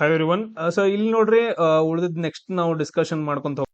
Hi everyone so ಇಲ್ಲಿ ನೋಡ್ರಿ ಉಳಿದಿದ್ ನೆಕ್ಸ್ಟ್ ನಾವು ಡಿಸ್ಕಷನ್ ಮಾಡ್ಕೊಂತ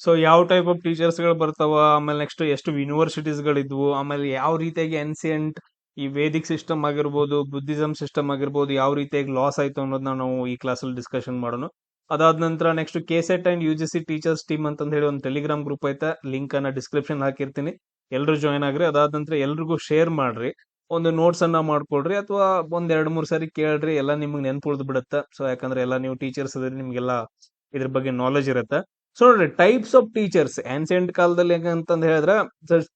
ಸೊ ಯಾವ ಟೈಪ್ ಆಫ್ ಟೀಚರ್ಸ್ಗಳು ಬರ್ತಾವ, ಆಮೇಲೆ ನೆಕ್ಸ್ಟ್ ಎಷ್ಟು ಯೂನಿವರ್ಸಿಟೀಸ್ ಗಳಿದ್ವು ಆಮೇಲೆ ಯಾವ ರೀತಿಯಾಗಿ ಎನ್ಸಿಯಂಟ್ ಈ ವೇದಿಕ್ ಸಿಸ್ಟಮ್ ಆಗಿರ್ಬೋದು ಬುದ್ಧಿಸಮ್ ಸಿಸ್ಟಮ್ ಆಗಿರ್ಬೋದು, ಯಾವ ರೀತಿಯಾಗಿ ಲಾಸ್ ಆಯ್ತು ಅನ್ನೋದನ್ನ ನಾವು ಈ ಕ್ಲಾಸಲ್ಲಿ ಡಿಸ್ಕಷನ್ ಮಾಡೋಣ. ಅದಾದ ನಂತರ next K SET and U G C teachers team ಅಂತ ಹೇಳಿ ಒಂದು ಟೆಲಿಗ್ರಾಮ್ ಗ್ರೂಪ್ ಐತೆ. ಲಿಂಕ್ ಅನ್ನ ಡಿಸ್ಕ್ರಿಪ್ಷನ್ ಹಾಕಿರ್ತೀನಿ. ಎಲ್ಲರೂ ಜಾಯ್ನ್ ಆಗ್ರಿ. ಅದಾದ ನಂತರ ಎಲ್ರಿಗೂ ಶೇರ್ ಮಾಡ್ರಿ. ಒಂದು ನೋಟ್ಸ್ ಅನ್ನ ಮಾಡ್ಕೊಳ್ರಿ ಅಥವಾ ಒಂದ್ ಎರಡ್ ಮೂರ್ ಸಾರಿ ಕೇಳ್ರಿ, ಎಲ್ಲ ನಿಮ್ಗೆ ನೆನ್ಪು ಉಳಿದ ಬಿಡುತ್ತೆ. ಸೊ ಯಾಕಂದ್ರೆ ಎಲ್ಲ ನೀವು ಟೀಚರ್ಸ್ ಅದ್ರಿ ನಿಮ್ಗೆಲ್ಲ ಇದ್ರ ಬಗ್ಗೆ ನಾಲೆಜ್ ಇರುತ್ತೆ. ಸೊ ನೋಡ್ರಿ ಟೈಪ್ಸ್ ಆಫ್ ಟೀಚರ್ಸ್ ಆನ್ಸಿಯಂಟ್ ಕಾಲದಲ್ಲಿ ಅಂತಂದ್ ಹೇಳಿದ್ರೆ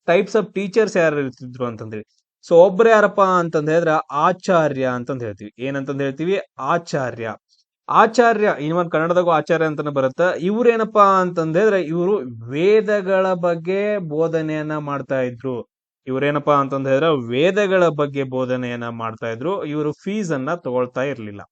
ಟೈಪ್ಸ್ ಆಫ್ ಟೀಚರ್ಸ್ ಯಾರು ಇರ್ತಿದ್ರು ಅಂತಂದ್ರಿ ಸೊ ಒಬ್ರು ಯಾರಪ್ಪ ಅಂತಂದ್ ಹೇಳಿದ್ರೆ, ಆಚಾರ್ಯ ಅಂತಂದ್ ಹೇಳ್ತೀವಿ. ಏನಂತಂದ್ ಹೇಳ್ತೀವಿ? ಆಚಾರ್ಯ. ಆಚಾರ್ಯ ಇನ್ನೊಂದ್ ಕನ್ನಡದಾಗೂ ಆಚಾರ್ಯ ಅಂತಾನೆ ಬರುತ್ತೆ. ಇವ್ರೇನಪ್ಪಾ ಅಂತಂದ್ ಹೇಳಿದ್ರೆ, ಇವರು ವೇದಗಳ ಬಗ್ಗೆ ಬೋಧನೆಯನ್ನ ಮಾಡ್ತಾ ಇದ್ರು. ಇವ್ರೇನಪ್ಪಾ ಅಂತಂದ ಹೇಳಿದ್ರೆ ವೇದಗಳ ಬಗ್ಗೆ ಬೋಧನೆಯನ್ನ ಮಾಡ್ತಾ ಇದ್ರು. ಇವರು ಫೀಸ್ ಅನ್ನ ತಗೊಳ್ತಾ ಇರ್ಲಿಲ್ಲ.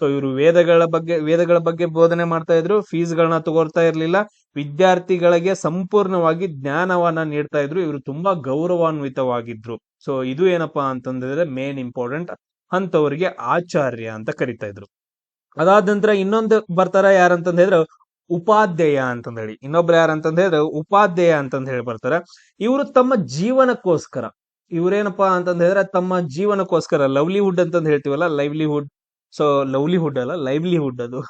ಸೊ ಇವರು ವೇದಗಳ ಬಗ್ಗೆ ವೇದಗಳ ಬಗ್ಗೆ ಬೋಧನೆ ಮಾಡ್ತಾ ಇದ್ರು ಫೀಸ್ ಗಳನ್ನ ತಗೊಳ್ತಾ ಇರ್ಲಿಲ್ಲ. ವಿದ್ಯಾರ್ಥಿಗಳಿಗೆ ಸಂಪೂರ್ಣವಾಗಿ ಜ್ಞಾನವನ್ನ ನೀಡ್ತಾ ಇದ್ರು. ಇವರು ತುಂಬಾ ಗೌರವಾನ್ವಿತವಾಗಿದ್ರು. ಸೊ ಇದು ಏನಪ್ಪಾ ಅಂತಂದ್ರೆ ಮೇನ್ ಇಂಪಾರ್ಟೆಂಟ್ ಅಂತವರಿಗೆ ಆಚಾರ್ಯ ಅಂತ ಕರಿತಾ ಇದ್ರು. ಅದಾದ ನಂತರ ಇನ್ನೊಂದು ಬರ್ತಾರ ಯಾರಂತಂದ್ರೆ ಉಪಾಧ್ಯಾಯ ಅಂತಂದ ಹೇಳಿ ಇನ್ನೊಬ್ರು ಯಾರಂತಂದ ಹೇಳಿದ್ರೆ ಉಪಾಧ್ಯಾಯ ಅಂತಂದ ಹೇಳಿ ಬರ್ತಾರೆ. ಇವರು ತಮ್ಮ ಜೀವನಕ್ಕೋಸ್ಕರ, ಇವ್ರೇನಪ್ಪಾ ಅಂತಂದ ಹೇಳಿದ್ರೆ ತಮ್ಮ ಜೀವನಕ್ಕೋಸ್ಕರ, ಲವ್ಲಿಹುಡ್ ಅಂತಂದು ಹೇಳ್ತೀವಲ್ಲ, ಲೈವ್ಲಿಹುಡ್, ಸೊ ಲವ್ಲಿಹುಡ್ ಅಲ್ಲ, ಲೈವ್ಲಿಹುಡ್ ಅದು.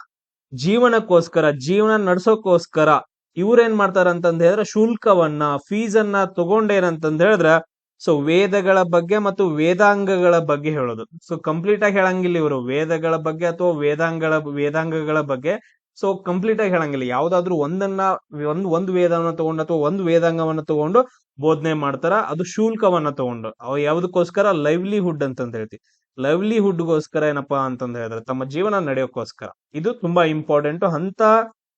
ಜೀವನಕ್ಕೋಸ್ಕರ, ಜೀವನ ನಡ್ಸೋಕೋಸ್ಕರ ಇವ್ರೇನ್ ಮಾಡ್ತಾರ ಅಂತಂದ ಹೇಳಿದ್ರೆ ಶುಲ್ಕವನ್ನ ಫೀಸ್ ಅನ್ನ ತಗೊಂಡೇನಂತಂದ ಹೇಳಿದ್ರೆ ಸೊ ವೇದಗಳ ಬಗ್ಗೆ ಮತ್ತು ವೇದಾಂಗಗಳ ಬಗ್ಗೆ ಹೇಳೋದು. ಸೊ ಕಂಪ್ಲೀಟ್ ಆಗಿ ಹೇಳಂಗಿಲ್ಲ ಇವರು. ವೇದಗಳ ಬಗ್ಗೆ ಅಥವಾ ವೇದಾಂಗಗಳ ವೇದಾಂಗಗಳ ಬಗ್ಗೆ ಸೊ ಕಂಪ್ಲೀಟ್ ಆಗಿ ಹೇಳಂಗಿಲ್ಲ. ಯಾವ್ದಾದ್ರು ಒಂದನ್ನ, ಒಂದ್, ಒಂದು ವೇದವನ್ನ ತಗೊಂಡು ಅಥವಾ ಒಂದು ವೇದಾಂಗವನ್ನ ತಗೊಂಡು ಬೋಧನೆ ಮಾಡ್ತಾರ, ಅದು ಶುಲ್ಕವನ್ನ ತಗೊಂಡು. ಅವ್ ಯಾವ್ದಕ್ಕೋಸ್ಕರ? ಲೈವ್ಲಿಹುಡ್ ಅಂತಂದ್ ಹೇಳ್ತಿ. ಲೈವ್ಲಿಹುಡ್ಗೋಸ್ಕರ ಏನಪ್ಪಾ ಅಂತಂದ ಹೇಳಿದ್ರೆ, ತಮ್ಮ ಜೀವನ ನಡೆಯೋಕ್ಕೋಸ್ಕರ. ಇದು ತುಂಬಾ ಇಂಪಾರ್ಟೆಂಟ್ ಅಂತ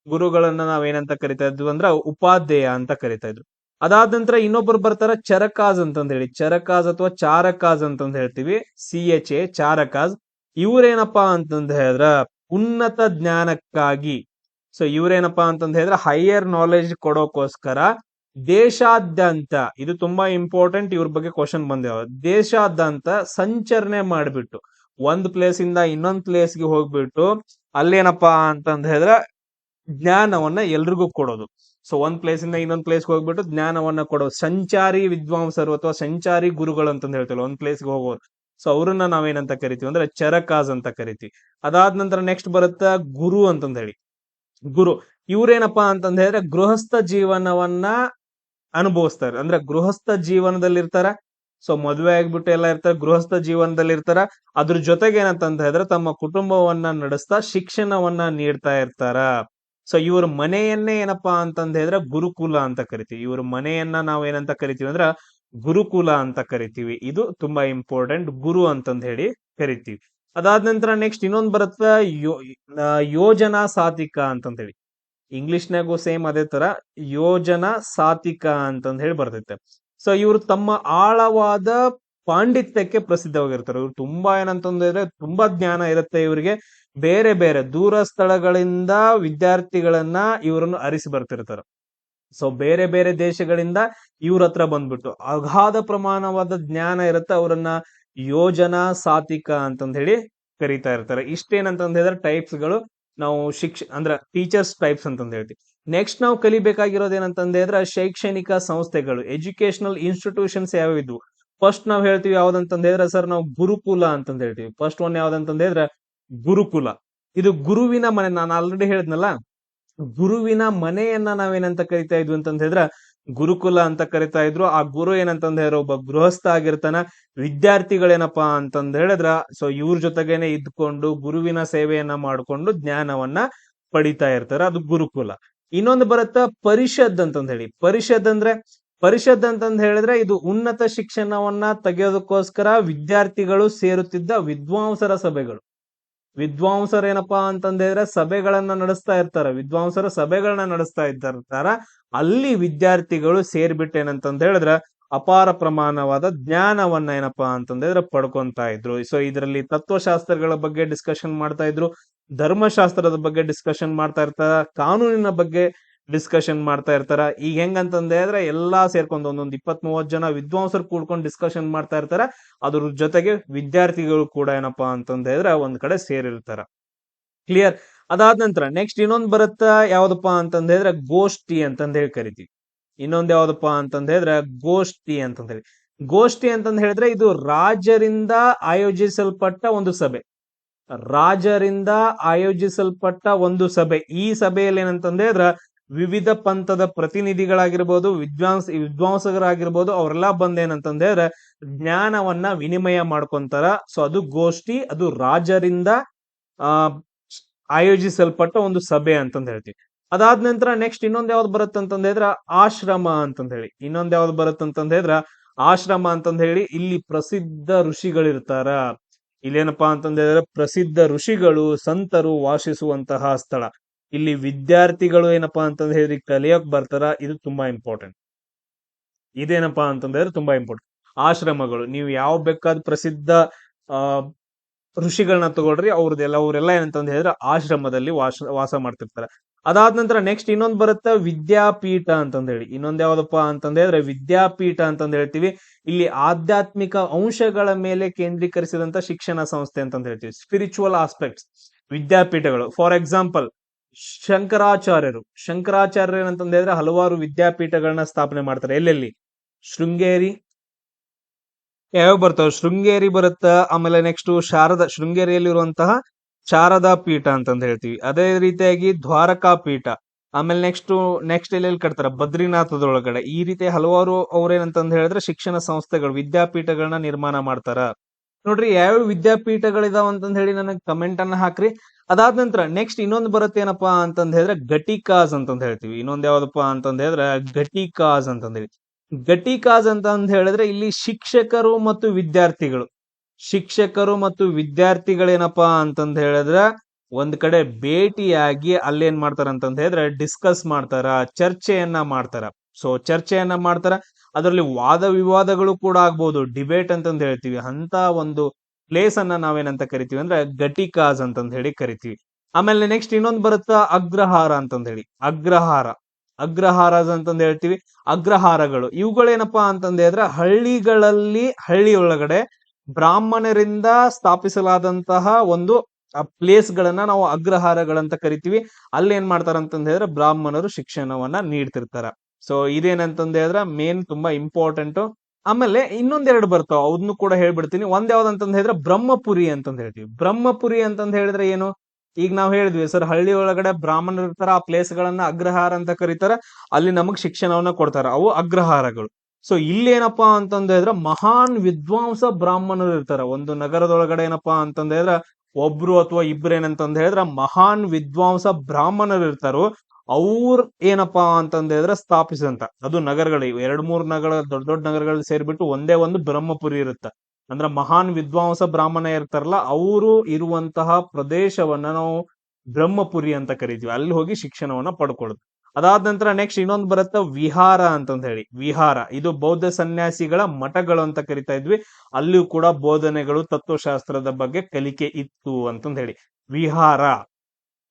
ಗುರುಗಳನ್ನ ನಾವೇನಂತ ಕರಿತಾ ಇದ್ವಿ ಅಂದ್ರೆ ಉಪಾಧ್ಯಾಯ ಅಂತ ಕರಿತಾ ಇದ್ರು. ಅದಾದ ನಂತರ ಇನ್ನೊಬ್ರು ಬರ್ತಾರ ಚರಕಾಜ್ ಅಂತಂದ ಹೇಳಿ. ಚರಕಾಜ್ ಅಥವಾ ಚಾರಕಾಜ್ ಅಂತಂದ್ ಹೇಳ್ತೀವಿ. ಸಿ ಎಚ್ ಎ ಚಾರಕಾಜ್ ಇವ್ರೇನಪ್ಪಾ ಅಂತಂದ ಹೇಳಿದ್ರ ಉನ್ನತ ಜ್ಞಾನಕ್ಕಾಗಿ. ಸೊ ಇವರೇನಪ್ಪಾ ಅಂತಂದ ಹೇಳಿದ್ರೆ ಹೈಯರ್ ನಾಲೆಜ್ ಕೊಡೋಕೋಸ್ಕರ ದೇಶಾದ್ಯಂತ, ಇದು ತುಂಬಾ ಇಂಪಾರ್ಟೆಂಟ್ ಇವ್ರ ಬಗ್ಗೆ ಕ್ವಶನ್ ಬಂದಿವೆ ದೇಶಾದ್ಯಂತ ಸಂಚರಣೆ ಮಾಡಿಬಿಟ್ಟು, ಒಂದ್ ಪ್ಲೇಸ್ ಇಂದ ಇನ್ನೊಂದ್ ಪ್ಲೇಸ್ಗೆ ಹೋಗ್ಬಿಟ್ಟು, ಅಲ್ಲೇನಪ್ಪಾ ಅಂತಂದ ಹೇಳಿದ್ರೆ, ಜ್ಞಾನವನ್ನ ಎಲ್ರಿಗೂ ಕೊಡೋದು. ಸೊ ಒಂದ್ ಪ್ಲೇಸ್ ಇಂದ ಇನ್ನೊಂದ್ ಪ್ಲೇಸ್ ಹೋಗ್ಬಿಟ್ಟು ಜ್ಞಾನವನ್ನ ಕೊಡೋದು. ಸಂಚಾರಿ ವಿದ್ವಾಂಸರು ಅಥವಾ ಸಂಚಾರಿ ಗುರುಗಳು ಅಂತಂದ ಹೇಳ್ತೀವಿ ಒಂದ್ ಪ್ಲೇಸ್ಗೆ ಹೋಗೋರು. ಸೊ ಅವ್ರನ್ನ ನಾವೇನಂತ ಕರಿತೀವಿ ಅಂದ್ರೆ ಚರಕಾಜ್ ಅಂತ ಕರಿತೀವಿ. ಅದಾದ ನಂತರ ನೆಕ್ಸ್ಟ್ ಬರುತ್ತ ಗುರು ಅಂತಂದ ಹೇಳಿ ಗುರು, ಇವ್ರೇನಪ್ಪಾ ಅಂತಂದ ಹೇಳಿದ್ರೆ ಗೃಹಸ್ಥ ಜೀವನವನ್ನ ಅನುಭವಿಸ್ತಾರೆ. ಅಂದ್ರೆ ಗೃಹಸ್ಥ ಜೀವನದಲ್ಲಿ ಇರ್ತಾರ ಸೊ ಮದುವೆ ಆಗ್ಬಿಟ್ಟು ಎಲ್ಲ ಇರ್ತಾರೆ, ಗೃಹಸ್ಥ ಜೀವನದಲ್ಲಿ ಇರ್ತಾರ ಅದ್ರ ಜೊತೆಗೆ ಏನಂತಂದ ಹೇಳಿದ್ರೆ ತಮ್ಮ ಕುಟುಂಬವನ್ನ ನಡೆಸ್ತಾ ಶಿಕ್ಷಣವನ್ನ ನೀಡ್ತಾ ಇರ್ತಾರ. ಸೊ ಇವ್ರ ಮನೆಯನ್ನೇ ಏನಪ್ಪಾ ಅಂತಂದ ಹೇಳಿದ್ರೆ ಗುರುಕುಲ ಅಂತ ಕರಿತೀವಿ. ಇವ್ರ ಮನೆಯನ್ನ ನಾವೇನಂತ ಕರಿತೀವಿ ಅಂದ್ರ ಗುರುಕುಲ ಅಂತ ಕರಿತೀವಿ. ಇದು ತುಂಬಾ ಇಂಪಾರ್ಟೆಂಟ್ ಗುರು ಅಂತಂದ ಹೇಳಿ ಕರಿತೀವಿ. ಅದಾದ ನಂತರ ನೆಕ್ಸ್ಟ್ ಇನ್ನೊಂದು ಬರುತ್ತೆ ಯೋಜನಾ ಸಾತಿಕ ಅಂತಂದ ಹೇಳಿ. ಇಂಗ್ಲಿಷ್ನಾಗೂ ಸೇಮ್ ಅದೇ ತರ ಯೋಜನಾ ಸಾತಿಕ ಅಂತಂದ ಹೇಳಿ ಬರ್ತೈತೆ. ಸೊ ಇವರು ತಮ್ಮ ಆಳವಾದ ಪಾಂಡಿತ್ಯಕ್ಕೆ ಪ್ರಸಿದ್ಧವಾಗಿರ್ತಾರೆ. ಇವ್ರು ತುಂಬಾ ಏನಂತಂದ್ರೆ ತುಂಬಾ ಜ್ಞಾನ ಇರುತ್ತೆ ಇವರಿಗೆ. ಬೇರೆ ಬೇರೆ ದೂರ ಸ್ಥಳಗಳಿಂದ ವಿದ್ಯಾರ್ಥಿಗಳನ್ನ ಇವರನ್ನು ಅರಿಸಿ ಬರ್ತಿರ್ತಾರೆ. ಸೊ ಬೇರೆ ಬೇರೆ ದೇಶಗಳಿಂದ ಇವ್ರ ಹತ್ರ ಬಂದ್ಬಿಟ್ಟು ಅಗಾಧ ಪ್ರಮಾಣವಾದ ಜ್ಞಾನ ಇರುತ್ತೆ, ಅವರನ್ನ ಯೋಜನಾ ಸಾತ್ವಿಕ ಅಂತಂದ ಹೇಳಿ ಕರೀತಾ ಇರ್ತಾರೆ. ಇಷ್ಟೇನಂತಂದ ಹೇಳಿದ್ರೆ ಟೈಪ್ಸ್ಗಳು ನಾವು ಶಿಕ್ಷ, ಅಂದ್ರ ಟೀಚರ್ಸ್ ಟೈಪ್ಸ್ ಅಂತಂದು ಹೇಳ್ತೀವಿ. ನೆಕ್ಸ್ಟ್ ನಾವು ಕಲಿಬೇಕಾಗಿರೋದು ಏನಂತಂದ ಹೇಳಿದ್ರೆ ಶೈಕ್ಷಣಿಕ ಸಂಸ್ಥೆಗಳು ಎಜುಕೇಶನಲ್ ಇನ್ಸ್ಟಿಟ್ಯೂಷನ್ಸ್ ಯಾವಿದ್ವು ಫಸ್ಟ್ ನಾವು ಹೇಳ್ತೀವಿ ಯಾವ್ದಂತಂದ ಹೇಳಿದ್ರೆ ಸರ್ ನಾವು ಗುರುಕುಲ ಅಂತಂದ ಹೇಳ್ತೀವಿ. ಫಸ್ಟ್ ಒನ್ ಯಾವ್ದಂತಂದ ಹೇಳಿದ್ರೆ ಗುರುಕುಲ. ಇದು ಗುರುವಿನ ಮನೆ, ನಾನು ಆಲ್ರೆಡಿ ಹೇಳಿದ್ನಲ್ಲ? ಗುರುವಿನ ಮನೆಯನ್ನ ನಾವೇನಂತ ಕರಿತಾ ಇದ್ವಿ ಅಂತಂದ ಹೇಳಿದ್ರೆ, ಗುರುಕುಲ ಅಂತ ಕರಿತಾ ಇದ್ರು, ಆ ಗುರು ಏನಂತಂದ ಹೇಳಿದ್ರೆ ಒಬ್ಬ ಗೃಹಸ್ಥ ಆಗಿರ್ತಾನ, ವಿದ್ಯಾರ್ಥಿಗಳೇನಪ್ಪಾ ಅಂತಂದ ಹೇಳಿದ್ರ ಸೊ ಇವ್ರ ಜೊತೆಗೇನೆ ಇದ್ಕೊಂಡು ಗುರುವಿನ ಸೇವೆಯನ್ನ ಮಾಡ್ಕೊಂಡು ಜ್ಞಾನವನ್ನ ಪಡಿತಾ ಇರ್ತಾರ, ಅದು ಗುರುಕುಲ. ಇನ್ನೊಂದು ಬರುತ್ತ ಪರಿಷದ್ ಅಂತಂದ ಹೇಳಿ. ಪರಿಷದ್ ಅಂದ್ರೆ, ಪರಿಷದ್ ಅಂತಂದ ಹೇಳಿದ್ರೆ ಇದು ಉನ್ನತ ಶಿಕ್ಷಣವನ್ನ ತೆಗೆಯೋದಕ್ಕೋಸ್ಕರ ವಿದ್ಯಾರ್ಥಿಗಳು ಸೇರುತ್ತಿದ್ದ ವಿದ್ವಾಂಸರ ಸಭೆಗಳು. ವಿದ್ವಾಂಸರು ಏನಪ್ಪಾ ಅಂತಂದ್ರೆ ಸಭೆಗಳನ್ನ ನಡೆಸ್ತಾ ಇರ್ತಾರೆ. ವಿದ್ವಾಂಸರ ಸಭೆಗಳನ್ನ ನಡೆಸ್ತಾ ಇರ್ತಾರ ಅಲ್ಲಿ ವಿದ್ಯಾರ್ಥಿಗಳು ಸೇರ್ಬಿಟ್ಟು ಏನಂತಂದ ಹೇಳಿದ್ರೆ ಅಪಾರ ಪ್ರಮಾಣವಾದ ಜ್ಞಾನವನ್ನ ಏನಪ್ಪಾ ಅಂತಂದ್ರೆ ಪಡ್ಕೊಂತ ಇದ್ರು. ಸೊ ಇದರಲ್ಲಿ ತತ್ವಶಾಸ್ತ್ರಗಳ ಬಗ್ಗೆ ಡಿಸ್ಕಷನ್ ಮಾಡ್ತಾ ಇದ್ರು. ಧರ್ಮಶಾಸ್ತ್ರದ ಬಗ್ಗೆ ಡಿಸ್ಕಷನ್ ಮಾಡ್ತಾ ಇರ್ತಾರ. ಕಾನೂನಿನ ಬಗ್ಗೆ ಡಿಸ್ಕಷನ್ ಮಾಡ್ತಾ ಇರ್ತಾರ. ಈಗ ಹೆಂಗಂತಂದ ಹೇಳಿದ್ರೆ ಎಲ್ಲಾ ಸೇರ್ಕೊಂಡು ಒಂದೊಂದು ಇಪ್ಪತ್ ಮೂವತ್ ಜನ ವಿದ್ವಾಂಸರು ಕೂಡ್ಕೊಂಡು ಡಿಸ್ಕಷನ್ ಮಾಡ್ತಾ ಇರ್ತಾರ. ಅದ್ರ ಜೊತೆಗೆ ವಿದ್ಯಾರ್ಥಿಗಳು ಕೂಡ ಏನಪ್ಪಾ ಅಂತಂದ ಹೇಳಿದ್ರೆ ಒಂದ್ ಕಡೆ ಸೇರಿರ್ತಾರ. ಕ್ಲಿಯರ್ ಅದಾದ ನಂತರ ನೆಕ್ಸ್ಟ್ ಇನ್ನೊಂದ್ ಬರುತ್ತ ಯಾವ್ದಪ್ಪ ಅಂತಂದ ಹೇಳಿದ್ರೆ ಗೋಷ್ಠಿ ಅಂತಂದ ಹೇಳಿ ಕರಿತೀವಿ. ಇನ್ನೊಂದ್ ಯಾವ್ದಪ್ಪ ಅಂತಂದ ಹೇಳಿದ್ರೆ ಗೋಷ್ಠಿ ಅಂತಂದ ಹೇಳಿ. ಗೋಷ್ಠಿ ಅಂತಂದ ಹೇಳಿದ್ರೆ ಇದು ರಾಜರಿಂದ ಆಯೋಜಿಸಲ್ಪಟ್ಟ ಒಂದು ಸಭೆ. ರಾಜರಿಂದ ಆಯೋಜಿಸಲ್ಪಟ್ಟ ಒಂದು ಸಭೆ. ಈ ಸಭೆಯಲ್ಲಿ ಏನಂತಂದ ಹೇಳಿದ್ರೆ ವಿವಿಧ ಪಂಥದ ಪ್ರತಿನಿಧಿಗಳಾಗಿರ್ಬೋದು, ವಿದ್ವಾಂಸ ವಿದ್ವಾಂಸಕರಾಗಿರ್ಬೋದು ಅವರೆಲ್ಲ ಬಂದೇನಂತಂದ್ರೆ ಜ್ಞಾನವನ್ನ ವಿನಿಮಯ ಮಾಡ್ಕೊಂತಾರ. ಸೊ ಅದು ಗೋಷ್ಠಿ, ಅದು ರಾಜರಿಂದ ಆಯೋಜಿಸಲ್ಪಟ್ಟ ಒಂದು ಸಭೆ ಅಂತಂದ ಹೇಳ್ತೀವಿ ಅದಾದ ನಂತರ ನೆಕ್ಸ್ಟ್ ಇನ್ನೊಂದ್ ಯಾವ್ದು ಬರುತ್ತಂತಂದ ಆಶ್ರಮ ಅಂತಂದ ಹೇಳಿ ಇನ್ನೊಂದ್ ಯಾವ್ದು ಬರುತ್ತಂತಂದ ಹೇಳಿದ್ರ ಆಶ್ರಮ ಅಂತಂದ ಹೇಳಿ ಇಲ್ಲಿ ಪ್ರಸಿದ್ಧ ಋಷಿಗಳಿರ್ತಾರ. ಇಲ್ಲೇನಪ್ಪಾ ಅಂತಂದ ಹೇಳಿದ್ರೆ ಪ್ರಸಿದ್ಧ ಋಷಿಗಳು, ಸಂತರು ವಾಸಿಸುವಂತಹ ಸ್ಥಳ. ಇಲ್ಲಿ ವಿದ್ಯಾರ್ಥಿಗಳು ಏನಪ್ಪಾ ಅಂತಂದ್ರೆ ಹೇಳಿ ಕಲಿಯೋಕ್ ಬರ್ತಾರ, ಇದು ತುಂಬಾ ಇಂಪಾರ್ಟೆಂಟ್ ಇದೇನಪ್ಪಾ ಅಂತಂದ್ರೆ ತುಂಬಾ ಇಂಪಾರ್ಟೆಂಟ್ ಆಶ್ರಮಗಳು, ನೀವು ಯಾವ ಬೇಕಾದ ಪ್ರಸಿದ್ಧ, ಆ ಋಷಿಗಳನ್ನ ತಗೊಳ್ರಿ, ಅವ್ರದ್ದೆಲ್ಲ, ಅವರೆಲ್ಲ ಏನಂತಂದ್ ಹೇಳಿದ್ರೆ ಆಶ್ರಮದಲ್ಲಿ ವಾಸ ವಾಸ ಮಾಡ್ತಿರ್ತಾರೆ. ಅದಾದ ನಂತರ ನೆಕ್ಸ್ಟ್ ಇನ್ನೊಂದ್ ಬರುತ್ತೆ ವಿದ್ಯಾಪೀಠ ಅಂತಂದ ಹೇಳಿ. ಇನ್ನೊಂದ್ ಯಾವ್ದಪ್ಪ ಅಂತಂದ ಹೇಳಿದ್ರೆ ವಿದ್ಯಾಪೀಠ ಅಂತಂದ ಹೇಳ್ತೀವಿ. ಇಲ್ಲಿ ಆಧ್ಯಾತ್ಮಿಕ ಅಂಶಗಳ ಮೇಲೆ ಕೇಂದ್ರೀಕರಿಸಿದಂತ ಶಿಕ್ಷಣ ಸಂಸ್ಥೆ ಅಂತಂದ ಹೇಳ್ತೀವಿ. ಸ್ಪಿರಿಚುವಲ್ ಆಸ್ಪೆಕ್ಟ್ಸ್ ವಿದ್ಯಾಪೀಠಗಳು. ಫಾರ್ ಎಕ್ಸಾಂಪಲ್ ಶಂಕರಾಚಾರ್ಯರು. ಶಂಕರಾಚಾರ್ಯರು ಹೇಳಿದ್ರೆ ಹಲವಾರು ವಿದ್ಯಾಪೀಠಗಳನ್ನ ಸ್ಥಾಪನೆ ಮಾಡ್ತಾರೆ. ಎಲ್ಲೆಲ್ಲಿ? ಶೃಂಗೇರಿ. ಯಾವ ಬರ್ತಾವ? ಶೃಂಗೇರಿ ಬರುತ್ತ. ಆಮೇಲೆ ನೆಕ್ಸ್ಟ್ ಶಾರದಾ, ಶೃಂಗೇರಿಯಲ್ಲಿರುವಂತಹ ಶಾರದಾ ಪೀಠ ಅಂತಂದ ಹೇಳ್ತೀವಿ. ಅದೇ ರೀತಿಯಾಗಿ ದ್ವಾರಕಾ ಪೀಠ. ಆಮೇಲೆ ನೆಕ್ಸ್ಟ್ ನೆಕ್ಸ್ಟ್ ಎಲ್ಲೆಲ್ಲಿ ಕಟ್ತಾರೆ? ಬದ್ರಿನಾಥದೊಳಗಡೆ. ಈ ರೀತಿ ಹಲವಾರು ಅವ್ರೇನಂತಂದು ಹೇಳಿದ್ರೆ ಶಿಕ್ಷಣ ಸಂಸ್ಥೆಗಳು, ವಿದ್ಯಾಪೀಠಗಳನ್ನ ನಿರ್ಮಾಣ ಮಾಡ್ತಾರ. ನೋಡ್ರಿ ಯಾವ್ಯಾವ ವಿದ್ಯಾಪೀಠಗಳಿದಾವ ಅಂತಂದ ಹೇಳಿ ನನಗೆ ಕಮೆಂಟ್ ಅನ್ನ ಹಾಕ್ರಿ. ಅದಾದ ನಂತರ ನೆಕ್ಸ್ಟ್ ಇನ್ನೊಂದು ಬರುತ್ತೆ ಏನಪ್ಪಾ ಅಂತಂದ್ ಹೇಳಿದ್ರೆ ಗಟಿಕಾಸ್ ಅಂತಂದ್ ಹೇಳ್ತೀವಿ. ಇನ್ನೊಂದ್ ಯಾವ್ದಪ್ಪ ಅಂತಂದ್ ಹೇಳಿದ್ರೆ ಗಟಿಕಾಸ್ ಅಂತಂದ್ ಹೇಳಿ ಗಟಿಕಾಸ್ ಅಂತ ಅಂದ್ ಹೇಳಿದ್ರೆ ಇಲ್ಲಿ ಶಿಕ್ಷಕರು ಮತ್ತು ವಿದ್ಯಾರ್ಥಿಗಳು. ಶಿಕ್ಷಕರು ಮತ್ತು ವಿದ್ಯಾರ್ಥಿಗಳೇನಪ್ಪಾ ಅಂತಂದ ಹೇಳಿದ್ರೆ ಒಂದ್ ಕಡೆ ಭೇಟಿಯಾಗಿ ಅಲ್ಲೇನ್ ಮಾಡ್ತಾರ ಅಂತಂದ್ ಹೇಳಿದ್ರೆ ಡಿಸ್ಕಸ್ ಮಾಡ್ತಾರ, ಚರ್ಚೆಯನ್ನ ಮಾಡ್ತಾರ. ಸೊ ಚರ್ಚೆಯನ್ನ ಮಾಡ್ತಾರ. ಅದರಲ್ಲಿ ವಾದ ವಿವಾದಗಳು ಕೂಡ ಆಗ್ಬೋದು. ಡಿಬೇಟ್ ಅಂತಂದು ಹೇಳ್ತೀವಿ. ಅಂತ ಒಂದು ಪ್ಲೇಸ್ ಅನ್ನ ನಾವೇನಂತ ಕರಿತೀವಿ ಅಂದ್ರೆ ಗಟಿಕಾಸ್ ಅಂತಂದು ಹೇಳಿ ಕರಿತೀವಿ. ಆಮೇಲೆ ನೆಕ್ಸ್ಟ್ ಇನ್ನೊಂದು ಬರುತ್ತಾ ಅಗ್ರಹಾರ ಅಂತಂದು ಹೇಳಿ. ಅಗ್ರಹಾರ. ಅಗ್ರಹಾರಸ್ ಅಂತಂದು ಹೇಳ್ತೀವಿ. ಅಗ್ರಹಾರಗಳು. ಇವುಗಳೇನಪ್ಪಾ ಅಂತಂದ ಹೇಳಿದ್ರೆ ಹಳ್ಳಿಗಳಲ್ಲಿ, ಹಳ್ಳಿ ಒಳಗಡೆ ಬ್ರಾಹ್ಮಣರಿಂದ ಸ್ಥಾಪಿಸಲಾದಂತಹ ಒಂದು ಪ್ಲೇಸ್ ಗಳನ್ನ ನಾವು ಅಗ್ರಹಾರಗಳಂತ ಕರಿತೀವಿ. ಅಲ್ಲಿ ಏನ್ ಮಾಡ್ತಾರ ಅಂತಂದ್ರೆ ಬ್ರಾಹ್ಮಣರು ಶಿಕ್ಷಣವನ್ನ ನೀಡ್ತಿರ್ತಾರ. ಸೊ ಇದೇನಂತಂದ್ ಹೇಳಿದ್ರೆ ಮೇನ್ ತುಂಬಾ ಇಂಪಾರ್ಟೆಂಟ್ ಆಮೇಲೆ ಇನ್ನೊಂದೆರಡು ಬರ್ತಾವ. ಅದನ್ನು ಕೂಡ ಹೇಳ್ಬಿಡ್ತೀನಿ. ಒಂದ್ ಯಾವ್ದಂತಂದ್ ಹೇಳಿದ್ರೆ ಬ್ರಹ್ಮಪುರಿ ಅಂತಂದ್ ಹೇಳ್ತೀವಿ. ಬ್ರಹ್ಮಪುರಿ ಅಂತಂದ್ ಹೇಳಿದ್ರೆ ಏನು? ಈಗ ನಾವ್ ಹೇಳಿದ್ವಿ, ಸರ್, ಹಳ್ಳಿ ಒಳಗಡೆ ಬ್ರಾಹ್ಮಣರು ಇರ್ತಾರ ಆ ಪ್ಲೇಸ್ ಗಳನ್ನ ಅಗ್ರಹಾರ ಅಂತ ಕರೀತಾರೆ. ಅಲ್ಲಿ ನಮಗ್ ಶಿಕ್ಷಣವನ್ನ ಕೊಡ್ತಾರ. ಅವು ಅಗ್ರಹಾರಗಳು. ಸೊ ಇಲ್ಲಿ ಏನಪ್ಪಾ ಅಂತಂದ ಹೇಳಿದ್ರೆ ಮಹಾನ್ ವಿದ್ವಾಂಸ ಬ್ರಾಹ್ಮಣರು ಇರ್ತಾರ. ಒಂದು ನಗರದೊಳಗಡೆ ಏನಪ್ಪಾ ಅಂತಂದ ಹೇಳಿದ್ರೆ ಒಬ್ರು ಅಥವಾ ಇಬ್ರು ಏನಂತಂದ ಹೇಳಿದ್ರೆ ಮಹಾನ್ ವಿದ್ವಾಂಸ ಬ್ರಾಹ್ಮಣರು ಇರ್ತಾರೋ. ಅವ್ರ ಏನಪ್ಪಾ ಅಂತಂದ ಹೇಳಿದ್ರೆ ಸ್ಥಾಪಿಸಿದಂತ. ಅದು ನಗರಗಳು ಎರಡ್ ಮೂರ್ ನಗರ, ದೊಡ್ಡ ದೊಡ್ಡ ನಗರಗಳಲ್ಲಿ ಸೇರ್ಬಿಟ್ಟು ಒಂದೇ ಒಂದು ಬ್ರಹ್ಮಪುರಿ ಇರುತ್ತ. ಅಂದ್ರ ಮಹಾನ್ ವಿದ್ವಾಂಸ ಬ್ರಾಹ್ಮಣ ಇರ್ತಾರಲ್ಲ, ಅವರು ಇರುವಂತಹ ಪ್ರದೇಶವನ್ನ ನಾವು ಬ್ರಹ್ಮಪುರಿ ಅಂತ ಕರಿತೀವಿ. ಅಲ್ಲಿ ಹೋಗಿ ಶಿಕ್ಷಣವನ್ನ ಪಡ್ಕೊಳ್ಳೋದು ಅದಾದ ನಂತರ ನೆಕ್ಸ್ಟ್ ಇನ್ನೊಂದು ಬರುತ್ತೆ ವಿಹಾರ ಅಂತಂದ ಹೇಳಿ. ವಿಹಾರ. ಇದು ಬೌದ್ಧ ಸನ್ಯಾಸಿಗಳ ಮಠಗಳು ಅಂತ ಕರಿತಾ ಇದ್ವಿ. ಅಲ್ಲಿಯೂ ಕೂಡ ಬೋಧನೆಗಳು, ತತ್ವಶಾಸ್ತ್ರದ ಬಗ್ಗೆ ಕಲಿಕೆ ಇತ್ತು ಅಂತಂದ ಹೇಳಿ. ವಿಹಾರ.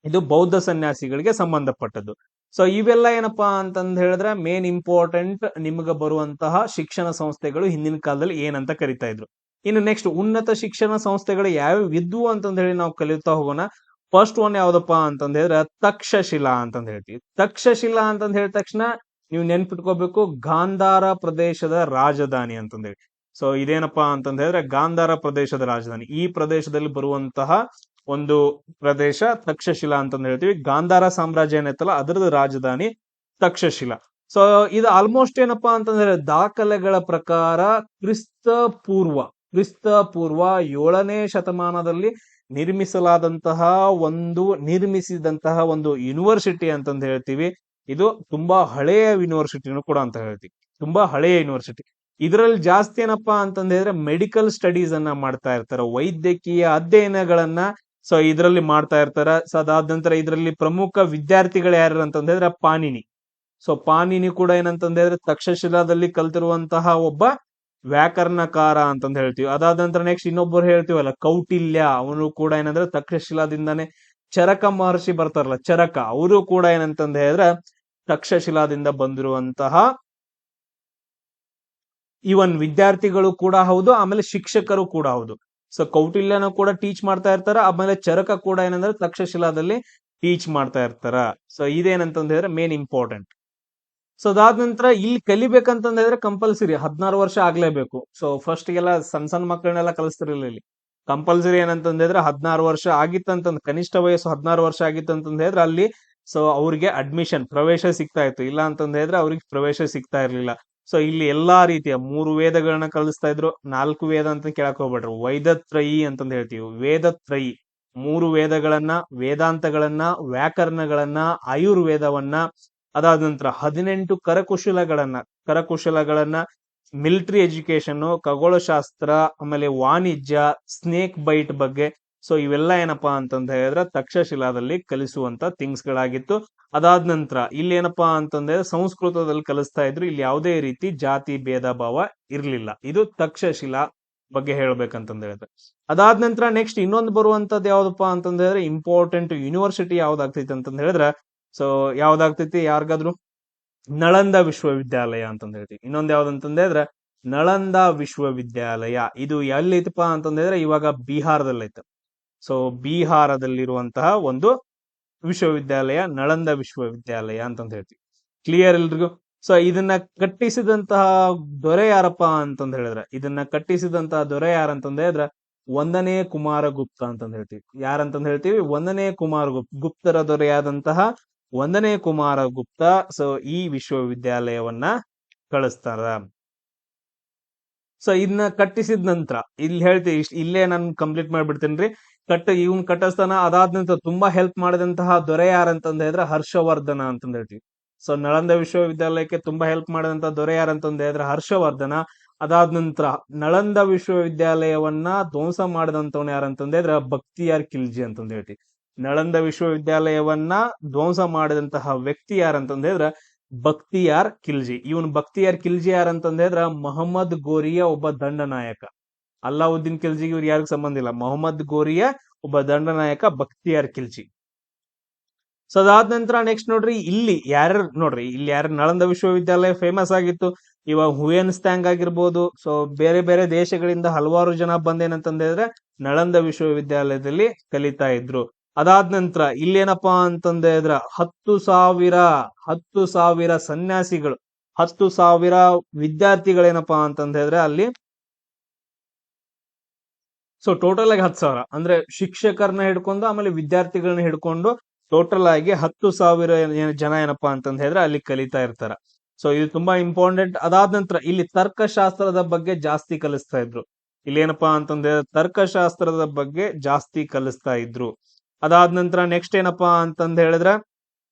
ಇದು ಬೌದ್ಧ ಸನ್ಯಾಸಿಗಳಿಗೆ ಸಂಬಂಧಪಟ್ಟದ್ದು. ಸೊ ಇವೆಲ್ಲ ಏನಪ್ಪಾ ಅಂತಂದ ಹೇಳಿದ್ರೆ ಮೇನ್ ಇಂಪಾರ್ಟೆಂಟ್ ನಿಮ್ಗೆ ಬರುವಂತಹ ಶಿಕ್ಷಣ ಸಂಸ್ಥೆಗಳು ಹಿಂದಿನ ಕಾಲದಲ್ಲಿ ಏನಂತ ಕರಿತಾ ಇದ್ರು. ಇನ್ನು ನೆಕ್ಸ್ಟ್ ಉನ್ನತ ಶಿಕ್ಷಣ ಸಂಸ್ಥೆಗಳು ಯಾವ್ಯಾವ ಇದ್ವು ಅಂತಂದ ಹೇಳಿ ನಾವು ಕಲಿತಾ ಹೋಗೋಣ. ಫಸ್ಟ್ ಒನ್ ಯಾವ್ದಪ್ಪ ಅಂತಂದ ಹೇಳಿದ್ರೆ ತಕ್ಷಶಿಲಾ ಅಂತಂದ್ ಹೇಳ್ತೀವಿ. ತಕ್ಷಶಿಲಾ ಅಂತಂದ ಹೇಳಿದ ತಕ್ಷಣ ನೀವು ನೆನ್ಪಿಟ್ಕೋಬೇಕು ಗಾಂಧಾರ ಪ್ರದೇಶದ ರಾಜಧಾನಿ ಅಂತಂದೇಳಿ ಸೊ ಇದೇನಪ್ಪಾ ಹೇಳಿದ್ರೆ ಗಾಂಧಾರ ಪ್ರದೇಶದ ರಾಜಧಾನಿ. ಈ ಪ್ರದೇಶದಲ್ಲಿ ಬರುವಂತಹ ಒಂದು ಪ್ರದೇಶ ತಕ್ಷಶಿಲಾ ಅಂತಂದು ಹೇಳ್ತೀವಿ. ಗಾಂಧಾರ ಸಾಮ್ರಾಜ್ಯ ಏನೈತಲ್ಲ, ಅದರದ್ದು ರಾಜಧಾನಿ ತಕ್ಷಶಿಲಾ. ಸೊ ಇದು ಆಲ್ಮೋಸ್ಟ್ ಏನಪ್ಪಾ ಅಂತಂದ್ರೆ ದಾಖಲೆಗಳ ಪ್ರಕಾರ ಕ್ರಿಸ್ತ ಪೂರ್ವ ಕ್ರಿಸ್ತ ಪೂರ್ವ ಏಳನೇ ಶತಮಾನದಲ್ಲಿ ನಿರ್ಮಿಸಲಾದಂತಹ ಒಂದು, ನಿರ್ಮಿಸಿದಂತಹ ಒಂದು ಯೂನಿವರ್ಸಿಟಿ ಅಂತಂದು ಹೇಳ್ತೀವಿ. ಇದು ತುಂಬಾ ಹಳೆಯ ಯೂನಿವರ್ಸಿಟಿನೂ ಕೂಡ ಅಂತ ಹೇಳ್ತೀವಿ. ತುಂಬಾ ಹಳೆಯ ಯೂನಿವರ್ಸಿಟಿ ಇದರಲ್ಲಿ ಜಾಸ್ತಿ ಏನಪ್ಪಾ ಅಂತಂದ್ರೆ ಮೆಡಿಕಲ್ ಸ್ಟಡೀಸ್ ಅನ್ನ ಮಾಡ್ತಾ ಇರ್ತಾರೆ. ವೈದ್ಯಕೀಯ ಅಧ್ಯಯನಗಳನ್ನ ಸೊ ಇದರಲ್ಲಿ ಮಾಡ್ತಾ ಇರ್ತಾರೆ. ಸೊ ಅದಾದ ನಂತರ ಇದರಲ್ಲಿ ಪ್ರಮುಖ ವಿದ್ಯಾರ್ಥಿಗಳು ಯಾರು ಅಂತಂದ್ರೆ ಪಾನಿನಿ ಸೊ ಪಾನಿನಿ ಕೂಡ ಏನಂತಂದ್ರೆ ತಕ್ಷಶಿಲಾದಲ್ಲಿ ಕಲ್ತಿರುವಂತಹ ಒಬ್ಬ ವ್ಯಾಕರಣಕಾರ ಅಂತಂದ ಹೇಳ್ತೀವಿ. ಅದಾದ ನಂತರ ನೆಕ್ಸ್ಟ್ ಇನ್ನೊಬ್ಬರು ಹೇಳ್ತೀವಲ್ಲ, ಕೌಟಿಲ್ಯ. ಅವನು ಕೂಡ ಏನಂದ್ರೆ, ತಕ್ಷಶಿಲಾದಿಂದಾನೆ ಚರಕ ಮಹರ್ಷಿ ಬರ್ತಾರಲ್ಲ, ಚರಕ. ಅವರು ಕೂಡ ಏನಂತಂದ ಹೇಳಿದ್ರೆ, ತಕ್ಷಶಿಲಾದಿಂದ ಬಂದಿರುವಂತಹ ಇವನ್ ವಿದ್ಯಾರ್ಥಿಗಳು ಕೂಡ ಹೌದು, ಆಮೇಲೆ ಶಿಕ್ಷಕರು ಕೂಡ ಹೌದು. ಸೊ ಕೌಟಿಲ್ಯನ ಕೂಡ ಟೀಚ್ ಮಾಡ್ತಾ ಇರ್ತಾರ, ಆಮೇಲೆ ಚರಕ ಕೂಡ ಏನಂದ್ರೆ ತಕ್ಷಶಿಲಾದಲ್ಲಿ ಟೀಚ್ ಮಾಡ್ತಾ ಇರ್ತಾರ. ಸೊ ಇದೇನಂತಂದ ಹೇಳಿದ್ರೆ ಮೇನ್ ಇಂಪಾರ್ಟೆಂಟ್ ಸೊ ಅದಾದ ನಂತರ ಇಲ್ಲಿ ಕಲಿಬೇಕಂತಂದ ಹೇಳಿದ್ರೆ ಕಂಪಲ್ಸರಿ ಹದಿನಾರು ವರ್ಷ ಆಗ್ಲೇಬೇಕು. ಸೊ ಫಸ್ಟ್ ಎಲ್ಲ ಸಣ್ಣ ಸಣ್ಣ ಮಕ್ಕಳನ್ನೆಲ್ಲ ಕಲಿಸ್ತಿರ್ಲಿಲ್ಲ ಇಲ್ಲಿ. ಕಂಪಲ್ಸರಿ ಏನಂತ ಹೇಳಿದ್ರೆ ಹದಿನಾರು ವರ್ಷ ಆಗಿತ್ತಂತಂದ್, ಕನಿಷ್ಠ ವಯಸ್ಸು ಹದಿನಾರು ವರ್ಷ ಆಗಿತ್ತಂತಂದ ಹೇಳಿದ್ರೆ ಅಲ್ಲಿ ಸೊ ಅವ್ರಿಗೆ ಅಡ್ಮಿಷನ್ ಪ್ರವೇಶ ಸಿಗ್ತಾ ಇತ್ತು. ಇಲ್ಲ ಅಂತಂದ ಹೇಳಿದ್ರೆ ಅವ್ರಿಗೆ ಪ್ರವೇಶ ಸಿಗ್ತಾ ಇರ್ಲಿಲ್ಲ. ಸೊ ಇಲ್ಲಿ ಎಲ್ಲಾ ರೀತಿಯ ಮೂರು ವೇದಗಳನ್ನ ಕಲಿಸ್ತಾ ಇದ್ರು. ನಾಲ್ಕು ವೇದ ಅಂತ ಕೇಳಕ್ ಹೋಗ್ಬೇಡ್ರಿ. ವೈದತ್ರಯಿ ಅಂತಂದು ಹೇಳ್ತೀವಿ. ವೇದತ್ರಯಿ. ಮೂರು ವೇದಗಳನ್ನ, ವೇದಾಂತಗಳನ್ನ, ವ್ಯಾಕರಣಗಳನ್ನ, ಆಯುರ್ವೇದವನ್ನ, ಅದಾದ ನಂತರ ಹದಿನೆಂಟು ಕರಕುಶಲಗಳನ್ನ ಕರಕುಶಲಗಳನ್ನ, ಮಿಲಿಟರಿ ಎಜುಕೇಶನ್ ಖಗೋಳಶಾಸ್ತ್ರ, ಆಮೇಲೆ ವಾಣಿಜ್ಯ, ಸ್ನೇಕ್ ಬೈಟ್ ಬಗ್ಗೆ ಸೊ ಇವೆಲ್ಲ ಏನಪ್ಪಾ ಅಂತಂದ ಹೇಳಿದ್ರೆ ತಕ್ಷಶಿಲಾದಲ್ಲಿ ಕಲಿಸುವಂತ ಥಿಂಗ್ಸ್ ಗಳಾಗಿತ್ತು. ಅದಾದ ನಂತರ ಇಲ್ಲಿ ಏನಪ್ಪಾ ಅಂತಂದ್ರೆ ಸಂಸ್ಕೃತದಲ್ಲಿ ಕಲಿಸ್ತಾ ಇದ್ರು. ಇಲ್ಲಿ ಯಾವುದೇ ರೀತಿ ಜಾತಿ, ಭೇದ, ಭಾವ ಇರ್ಲಿಲ್ಲ. ಇದು ತಕ್ಷಶಿಲಾ ಬಗ್ಗೆ ಹೇಳ್ಬೇಕಂತಂದ ಹೇಳಿದ್ರೆ. ಅದಾದ ನಂತರ ನೆಕ್ಸ್ಟ್ ಇನ್ನೊಂದು ಬರುವಂತದ್ದು ಯಾವ್ದಪ್ಪ ಅಂತಂದ ಹೇಳಿದ್ರೆ ಇಂಪಾರ್ಟೆಂಟ್ ಯೂನಿವರ್ಸಿಟಿ ಯಾವ್ದಾಗ್ತೈತಿ ಅಂತಂದ ಹೇಳಿದ್ರೆ ಸೊ ಯಾವ್ದಾಗ್ತೈತಿ ಯಾರಿಗಾದ್ರು? ನಳಂದ ವಿಶ್ವವಿದ್ಯಾಲಯ ಅಂತಂದ ಹೇಳ್ತೀವಿ. ಇನ್ನೊಂದ್ ಯಾವ್ದಂತಂದ ಹೇಳಿದ್ರೆ, ನಳಂದ ವಿಶ್ವವಿದ್ಯಾಲಯ. ಇದು ಎಲ್ಲೈತಪ್ಪ ಅಂತಂದ್ರೆ ಇವಾಗ ಬಿಹಾರದಲ್ಲಿ ಬಿಹಾರದಲ್ಲೈತೆ ಸೊ ಬಿಹಾರದಲ್ಲಿರುವಂತಹ ಒಂದು ವಿಶ್ವವಿದ್ಯಾಲಯ, ನಳಂದ ವಿಶ್ವವಿದ್ಯಾಲಯ ಅಂತಂದ ಹೇಳ್ತೀವಿ. ಕ್ಲಿಯರ್ ಎಲ್ರಿಗೂ? ಸೊ ಇದನ್ನ ಕಟ್ಟಿಸಿದಂತಹ ದೊರೆ ಯಾರಪ್ಪ ಅಂತಂದ ಹೇಳಿದ್ರೆ? ಇದನ್ನ ಕಟ್ಟಿಸಿದಂತಹ ದೊರೆ ಯಾರಂತಂದ ಹೇಳಿದ್ರೆ? ಒಂದನೇ ಕುಮಾರಗುಪ್ತ ಅಂತಂದ ಹೇಳ್ತೀವಿ. ಯಾರಂತಂದ ಹೇಳ್ತೀವಿ? ಒಂದನೇ ಕುಮಾರ ಗುಪ್ತ ಗುಪ್ತರ ದೊರೆಯಾದಂತಹ ಒಂದನೇ ಕುಮಾರಗುಪ್ತ ಸೊ ಈ ವಿಶ್ವವಿದ್ಯಾಲಯವನ್ನ ಕಳಿಸ್ತಾರ. ಸೊ ಇದನ್ನ ಕಟ್ಟಿಸಿದ ನಂತರ ಇಲ್ಲಿ ಹೇಳ್ತೀವಿ, ಇಲ್ಲೇ ನಾನು ಕಂಪ್ಲೀಟ್ ಮಾಡ್ಬಿಡ್ತೇನ್ರಿ. ಕಟ್ಟ, ಇವನ್ ಕಟ್ಟಿಸ್ತಾನ ಅದಾದ ನಂತರ ತುಂಬಾ ಹೆಲ್ಪ್ ಮಾಡಿದಂತಹ ದೊರೆ ಯಾರಂತಂದ ಹೇಳಿದ್ರೆ ಹರ್ಷವರ್ಧನ ಅಂತಂದ ಹೇಳ್ತೀವಿ. ಸೊ ನಳಂದ ವಿಶ್ವವಿದ್ಯಾಲಯಕ್ಕೆ ತುಂಬಾ ಹೆಲ್ಪ್ ಮಾಡಿದಂತ ದೊರೆ ಯಾರಂತಂದ ಹೇಳಿದ್ರೆ ಹರ್ಷವರ್ಧನ. ಅದಾದ ನಂತರ ನಳಂದ ವಿಶ್ವವಿದ್ಯಾಲಯವನ್ನ ಧ್ವಂಸ ಮಾಡಿದಂತವನು ಹೇಳಿದ್ರೆ ಭಕ್ತಿಯಾರ್ ಖಿಲ್ಜಿ ಅಂತಂದ ಹೇಳ್ತೀವಿ. ನಳಂದ ವಿಶ್ವವಿದ್ಯಾಲಯವನ್ನ ಧ್ವಂಸ ಮಾಡಿದಂತಹ ವ್ಯಕ್ತಿ ಯಾರಂತಂದ ಹೇಳಿದ್ರೆ ಭಕ್ತಿಯಾರ್ ಖಿಲ್ಜಿ ಇವನ್ ಭಕ್ತಿಯಾರ್ ಖಿಲ್ಜಿ ಯಾರಂತಂದ ಹೇಳಿದ್ರೆ ಮೊಹಮ್ಮದ್ ಗೋರಿಯ ಒಬ್ಬ ದಂಡನಾಯಕ. ಅಲ್ಲಾವುದ್ದೀನ್ ಖಿಲ್ಜಿಗೆ ಇವ್ರು ಯಾರಿಗೂ ಸಂಬಂಧ ಇಲ್ಲ. ಮೊಹಮ್ಮದ್ ಗೋರಿಯ ಒಬ್ಬ ದಂಡನಾಯಕ ಬಕ್ತಿಯಾರ್ ಖಿಲ್ಜಿ. ಸೊ ಅದಾದ ನಂತರ ನೆಕ್ಸ್ಟ್ ನೋಡ್ರಿ, ಇಲ್ಲಿ ಯಾರು ನೋಡ್ರಿ, ಇಲ್ಲಿ ಯಾರು ನಳಂದ ವಿಶ್ವವಿದ್ಯಾಲಯ ಫೇಮಸ್ ಆಗಿತ್ತು, ಇವಾಗ ಹುಯನ್ ಸ್ಟ್ಯಾಂಗ್ ಆಗಿರ್ಬೋದು ಸೊ ಬೇರೆ ಬೇರೆ ದೇಶಗಳಿಂದ ಹಲವಾರು ಜನ ಬಂದೇನಂತಂದ್ರೆ ನಳಂದ ವಿಶ್ವವಿದ್ಯಾಲಯದಲ್ಲಿ ಕಲಿತಾ ಇದ್ರು. ಅದಾದ ನಂತರ ಇಲ್ಲೇನಪ್ಪಾ ಅಂತಂದ ಹೇಳಿದ್ರ, ಹತ್ತು ಸಾವಿರ ಹತ್ತು ಸಾವಿರ ಸನ್ಯಾಸಿಗಳು, ಹತ್ತು ಸಾವಿರ ವಿದ್ಯಾರ್ಥಿಗಳೇನಪ್ಪಾ ಅಂತಂದ್ರೆ ಅಲ್ಲಿ ಸೊ ಟೋಟಲ್ ಆಗಿ ಹತ್ತು ಸಾವಿರ. ಅಂದ್ರೆ ಶಿಕ್ಷಕರನ್ನ ಹಿಡ್ಕೊಂಡು ಆಮೇಲೆ ವಿದ್ಯಾರ್ಥಿಗಳನ್ನ ಹಿಡ್ಕೊಂಡು ಟೋಟಲ್ ಆಗಿ ಹತ್ತು ಸಾವಿರ ಜನ ಏನಪ್ಪಾ ಅಂತಂದ ಹೇಳಿದ್ರೆ ಅಲ್ಲಿ ಕಲಿತಾ ಇರ್ತಾರ. ಸೊ ಇದು ತುಂಬಾ ಇಂಪಾರ್ಟೆಂಟ್ ಅದಾದ ನಂತರ ಇಲ್ಲಿ ತರ್ಕಶಾಸ್ತ್ರದ ಬಗ್ಗೆ ಜಾಸ್ತಿ ಕಲಿಸ್ತಾ ಇದ್ರು. ಇಲ್ಲಿ ಏನಪ್ಪಾ ಅಂತಂದ್ರೆ ತರ್ಕಶಾಸ್ತ್ರದ ಬಗ್ಗೆ ಜಾಸ್ತಿ ಕಲಿಸ್ತಾ ಇದ್ರು. ಅದಾದ ನಂತರ ನೆಕ್ಸ್ಟ್ ಏನಪ್ಪಾ ಅಂತಂದ ಹೇಳಿದ್ರೆ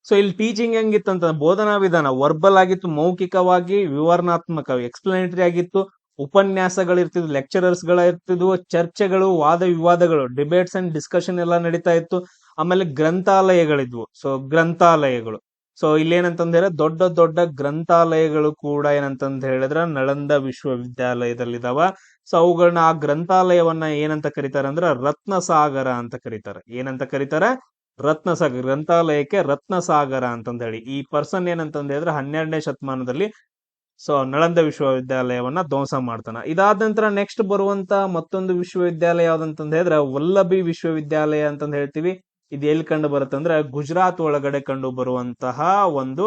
ಸೊ ಇಲ್ಲಿ ಟೀಚಿಂಗ್ ಹೆಂಗಿತ್ತು ಅಂತ ಬೋಧನಾ ವಿಧಾನ ವರ್ಬಲ್ ಆಗಿತ್ತು, ಮೌಖಿಕವಾಗಿ, ವಿವರಣಾತ್ಮಕ ಎಕ್ಸ್ಪ್ಲನೇಟರಿ ಆಗಿತ್ತು. ಉಪನ್ಯಾಸಗಳಿರ್ತಿದ್ವು ಲೆಕ್ಚರರ್ಸ್ಗಳ ಇರ್ತಿದ್ವು ಚರ್ಚೆಗಳು ವಾದ ವಿವಾದಗಳು ಡಿಬೇಟ್ಸ್ ಅಂಡ್ ಡಿಸ್ಕಷನ್ ಎಲ್ಲ ನಡೀತಾ ಇತ್ತು. ಆಮೇಲೆ ಗ್ರಂಥಾಲಯಗಳಿದ್ವು. ಸೊ ಗ್ರಂಥಾಲಯಗಳು. ಸೊ ಇಲ್ಲೇನಂತಂದ್ರೆ ದೊಡ್ಡ ದೊಡ್ಡ ಗ್ರಂಥಾಲಯಗಳು ಕೂಡ ಏನಂತಂದ ಹೇಳಿದ್ರೆ, ನಳಂದ ವಿಶ್ವವಿದ್ಯಾಲಯದಲ್ಲಿದಾವ. ಸೊ ಅವುಗಳನ್ನ ಆ ಗ್ರಂಥಾಲಯವನ್ನ ಏನಂತ ಕರೀತಾರೆ ಅಂದ್ರೆ ರತ್ನಸಾಗರ ಅಂತ ಕರೀತಾರೆ. ಏನಂತ ಕರೀತಾರೆ? ರತ್ನಸಾಗರ ಗ್ರಂಥಾಲಯಕ್ಕೆ ರತ್ನಸಾಗರ ಅಂತಂದ ಹೇಳಿ. ಈ ಪರ್ಸನ್ ಏನಂತಂದ ಹೇಳಿದ್ರೆ ಹನ್ನೆರಡನೇ ಶತಮಾನದಲ್ಲಿ ಸೊ ನಳಂದ ವಿಶ್ವವಿದ್ಯಾಲಯವನ್ನ ಧ್ವಂಸ ಮಾಡ್ತಾನ. ಇದಾದ ನಂತರ ನೆಕ್ಸ್ಟ್ ಬರುವಂತ ಮತ್ತೊಂದು ವಿಶ್ವವಿದ್ಯಾಲಯ ಯಾವ್ದಂತಂದ್ ಹೇಳಿದ್ರೆ ವಲ್ಲಭಿ ವಿಶ್ವವಿದ್ಯಾಲಯ ಅಂತಂದ ಹೇಳ್ತೀವಿ. ಇದು ಎಲ್ಲಿ ಕಂಡು ಬರುತ್ತಂದ್ರೆ ಗುಜರಾತ್ ಒಳಗಡೆ ಕಂಡು ಬರುವಂತಹ ಒಂದು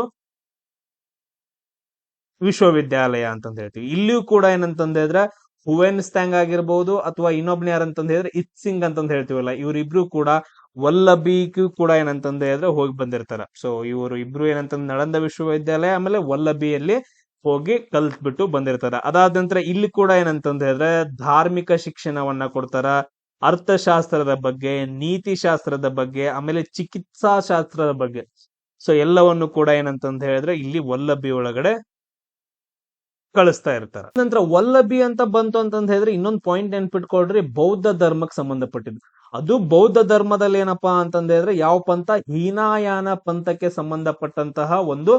ವಿಶ್ವವಿದ್ಯಾಲಯ ಅಂತಂದ ಹೇಳ್ತೀವಿ. ಇಲ್ಲಿಯೂ ಕೂಡ ಏನಂತಂದ ಹೇಳಿದ್ರೆ ಹುವೆನ್ ಸ್ಟ್ಯಾಂಗ್ ಆಗಿರ್ಬೋದು ಅಥವಾ ಇನ್ನೊಬ್ನ ಯಾರಂತಂದ ಹೇಳಿದ್ರೆ ಇತ್ ಸಿಂಗ್ ಅಂತಂದ ಹೇಳ್ತೀವಲ್ಲ, ಇವರಿಬ್ರು ಕೂಡ ವಲ್ಲಭಿಗೂ ಕೂಡ ಏನಂತಂದ ಹೇಳಿದ್ರೆ ಹೋಗಿ ಬಂದಿರ್ತಾರ. ಸೊ ಇವರು ಇಬ್ರು ಏನಂತಂದ್ ನಳಂದ ವಿಶ್ವವಿದ್ಯಾಲಯ ಆಮೇಲೆ ವಲ್ಲಭಿಯಲ್ಲಿ ಹೋಗಿ ಕಲ್ತ್ಬಿಟ್ಟು ಬಂದಿರ್ತಾರ. ಅದಾದ ನಂತರ ಇಲ್ಲಿ ಕೂಡ ಏನಂತಂದ ಹೇಳಿದ್ರೆ ಧಾರ್ಮಿಕ ಶಿಕ್ಷಣವನ್ನ ಕೊಡ್ತಾರ. ಅರ್ಥಶಾಸ್ತ್ರದ ಬಗ್ಗೆ ನೀತಿ ಶಾಸ್ತ್ರದ ಬಗ್ಗೆ, ಆಮೇಲೆ ಚಿಕಿತ್ಸಾ ಶಾಸ್ತ್ರದ ಬಗ್ಗೆ. ಸೊ ಎಲ್ಲವನ್ನು ಕೂಡ ಏನಂತಂದ ಹೇಳಿದ್ರೆ ಇಲ್ಲಿ ವಲ್ಲಭಿ ಒಳಗಡೆ ಕಳಿಸ್ತಾ ಇರ್ತಾರ. ನಂತರ ವಲ್ಲಭಿ ಅಂತ ಬಂತು ಅಂತಂದ ಹೇಳಿದ್ರೆ ಇನ್ನೊಂದು ಪಾಯಿಂಟ್ ನೆನ್ಪಿಟ್ಕೊಳ್ರಿ, ಬೌದ್ಧ ಧರ್ಮಕ್ಕೆ ಸಂಬಂಧಪಟ್ಟಿದ್ದು. ಅದು ಬೌದ್ಧ ಧರ್ಮದಲ್ಲಿ ಏನಪ್ಪಾ ಅಂತಂದ ಹೇಳಿದ್ರೆ ಯಾವ ಪಂಥ? ಹೀನಾಯಾನ ಪಂಥಕ್ಕೆ ಸಂಬಂಧಪಟ್ಟಂತಹ ಒಂದು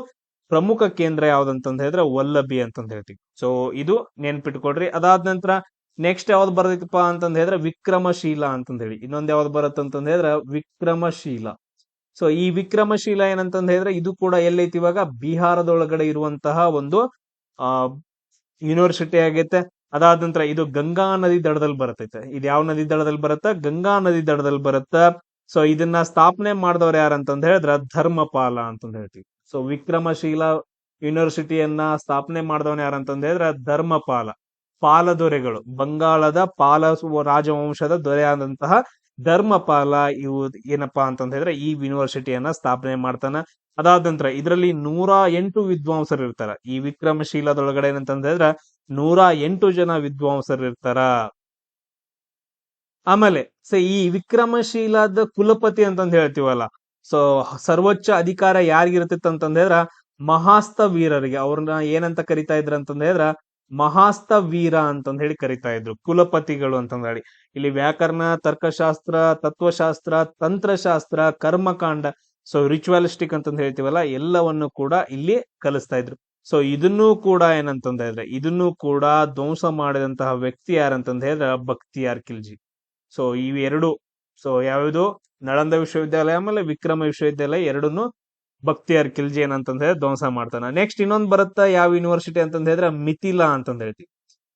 ಪ್ರಮುಖ ಕೇಂದ್ರ ಯಾವ್ದಂತಂದ ಹೇಳಿದ್ರೆ ವಲ್ಲಭಿ ಅಂತಂದ ಹೇಳ್ತೀವಿ. ಸೊ ಇದು ನೆನ್ಪಿಟ್ಕೊಡ್ರಿ ಅದಾದ ನಂತರ ನೆಕ್ಸ್ಟ್ ಯಾವ್ದು ಬರ್ತೈತಪ್ಪ ಅಂತಂದ ಹೇಳಿದ್ರೆ ವಿಕ್ರಮಶೀಲ ಅಂತಂದ ಹೇಳಿ. ಇನ್ನೊಂದ್ ಯಾವ್ದು ಬರುತ್ತಂತಂದ ಹೇಳಿದ್ರೆ ವಿಕ್ರಮಶೀಲ. ಸೊ ಈ ವಿಕ್ರಮಶೀಲ ಏನಂತಂದ ಹೇಳಿದ್ರೆ ಇದು ಕೂಡ ಎಲ್ಲೈತಿ ಇವಾಗ ಬಿಹಾರದೊಳಗಡೆ ಇರುವಂತಹ ಒಂದು ಯೂನಿವರ್ಸಿಟಿ ಆಗೈತೆ. ಅದಾದ ನಂತರ ಇದು ಗಂಗಾ ನದಿ ದಡದಲ್ಲಿ ಬರ್ತೈತೆ. ಇದು ಯಾವ ನದಿ ದಡದಲ್ಲಿ ಬರುತ್ತೆ? ಗಂಗಾ ನದಿ ದಡದಲ್ಲಿ ಬರುತ್ತೆ. ಸೊ ಇದನ್ನ ಸ್ಥಾಪನೆ ಮಾಡಿದವ್ರು ಯಾರಂತಂದ ಹೇಳಿದ್ರ ಧರ್ಮಪಾಲ ಅಂತಂದ್ ಹೇಳ್ತೀವಿ. ಸೊ ವಿಕ್ರಮಶೀಲ ಯೂನಿವರ್ಸಿಟಿಯನ್ನ ಸ್ಥಾಪನೆ ಮಾಡಿದವನು ಯಾರಂತಂದ ಹೇಳಿದ್ರೆ ಧರ್ಮಪಾಲ ಪಾಲ ದೊರೆಗಳು ಬಂಗಾಳದ ಪಾಲ ರಾಜವಂಶದ ದೊರೆ ಆದಂತಹ ಧರ್ಮಪಾಲ ಇವು ಏನಪ್ಪಾ ಅಂತಂದ ಹೇಳಿದ್ರೆ ಈ ಯೂನಿವರ್ಸಿಟಿಯನ್ನ ಸ್ಥಾಪನೆ ಮಾಡ್ತಾನ. ಅದಾದ ನಂತರ ಇದರಲ್ಲಿ ನೂರ ಎಂಟು ವಿದ್ವಾಂಸರು ಇರ್ತಾರ. ಈ ವಿಕ್ರಮಶೀಲದೊಳಗಡೆ ಏನಂತಂದ ಹೇಳಿದ್ರೆ ನೂರ ಎಂಟು ಜನ ವಿದ್ವಾಂಸರು ಇರ್ತಾರ. ಆಮೇಲೆ ಸೊ ಈ ವಿಕ್ರಮಶೀಲದ ಕುಲಪತಿ ಅಂತಂದು ಹೇಳ್ತೀವಲ್ಲ ಸೊ, ಸರ್ವೋಚ್ಚ ಅಧಿಕಾರ ಯಾರಿಗಿರ್ತಿತ್ತು ಅಂತಂದ್ರೆ ಮಹಾಸ್ತ ವೀರರಿಗೆ. ಅವ್ರನ್ನ ಏನಂತ ಕರಿತಾ ಇದ್ರ ಹೇಳಿದ್ರ ಮಹಾಸ್ತ ವೀರ ಅಂತಂದ ಹೇಳಿ ಕರಿತಾ ಇದ್ರು. ಕುಲಪತಿಗಳು ಅಂತಂದೇಳಿ ಇಲ್ಲಿ ವ್ಯಾಕರಣ, ತರ್ಕಶಾಸ್ತ್ರ, ತತ್ವಶಾಸ್ತ್ರ, ತಂತ್ರಶಾಸ್ತ್ರ, ಕರ್ಮಕಾಂಡ, ಸೊ, ರಿಚುವಲಿಸ್ಟಿಕ್ ಅಂತಂದ ಹೇಳ್ತೀವಲ್ಲ, ಎಲ್ಲವನ್ನು ಕೂಡ ಇಲ್ಲಿ ಕಲಿಸ್ತಾ ಇದ್ರು. ಸೊ, ಇದನ್ನೂ ಕೂಡ ಏನಂತಂದ ಹೇಳಿದ್ರೆ ಇದನ್ನೂ ಕೂಡ ಧ್ವಂಸ ಮಾಡಿದಂತಹ ವ್ಯಕ್ತಿ ಯಾರಂತಂದ ಹೇಳಿದ್ರೆ ಬಕ್ತಿಯಾರ್ ಖಿಲ್ಜಿ. ಸೊ, ಇವೆರಡು ಸೊ ಯಾವ್ದು? ನಳಂದ ವಿಶ್ವವಿದ್ಯಾಲಯ ಆಮೇಲೆ ವಿಕ್ರಮ ವಿಶ್ವವಿದ್ಯಾಲಯ ಎರಡನ್ನು ಭಕ್ತಿಯಾರ್ ಖಿಲ್ಜಿ ಏನಂತಂದ್ ಹೇಳಿ ಧ್ವಂಸ ಮಾಡ್ತಾನ. ನೆಕ್ಸ್ಟ್ ಇನ್ನೊಂದ್ ಬರುತ್ತಾ ಯಾವ ಯೂನಿವರ್ಸಿಟಿ ಅಂತಂದ್ ಹೇಳಿದ್ರೆ ಮಿಥಿಲಾ ಅಂತಂದ ಹೇಳ್ತೀವಿ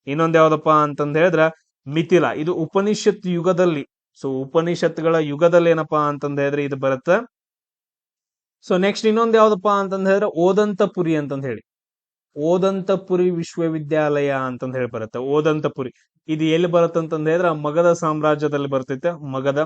ಇನ್ನೊಂದ್ ಯಾವ್ದಪ್ಪ ಅಂತಂದ ಹೇಳಿದ್ರ ಮಿಥಿಲಾ. ಇದು ಉಪನಿಷತ್ ಯುಗದಲ್ಲಿ. ಸೊ ಉಪನಿಷತ್ಗಳ ಯುಗದಲ್ಲಿ ಏನಪ್ಪಾ ಅಂತಂದ ಹೇಳಿದ್ರೆ ಇದು ಬರುತ್ತ? ಸೊ ನೆಕ್ಸ್ಟ್ ಇನ್ನೊಂದ್ ಯಾವ್ದಪ್ಪ ಅಂತಂದ ಹೇಳಿದ್ರೆ ಓದಂತಪುರಿ ಅಂತಂದ್ ಹೇಳಿ. ಓದಂತಪುರಿ ವಿಶ್ವವಿದ್ಯಾಲಯ ಅಂತಂದ ಹೇಳಿ ಬರುತ್ತೆ ಓದಂತಪುರಿ. ಇದು ಎಲ್ಲಿ ಬರುತ್ತೆ ಅಂತಂದ ಹೇಳಿದ್ರೆ ಮಗಧ ಸಾಮ್ರಾಜ್ಯದಲ್ಲಿ ಬರ್ತೈತೆ. ಮಗಧ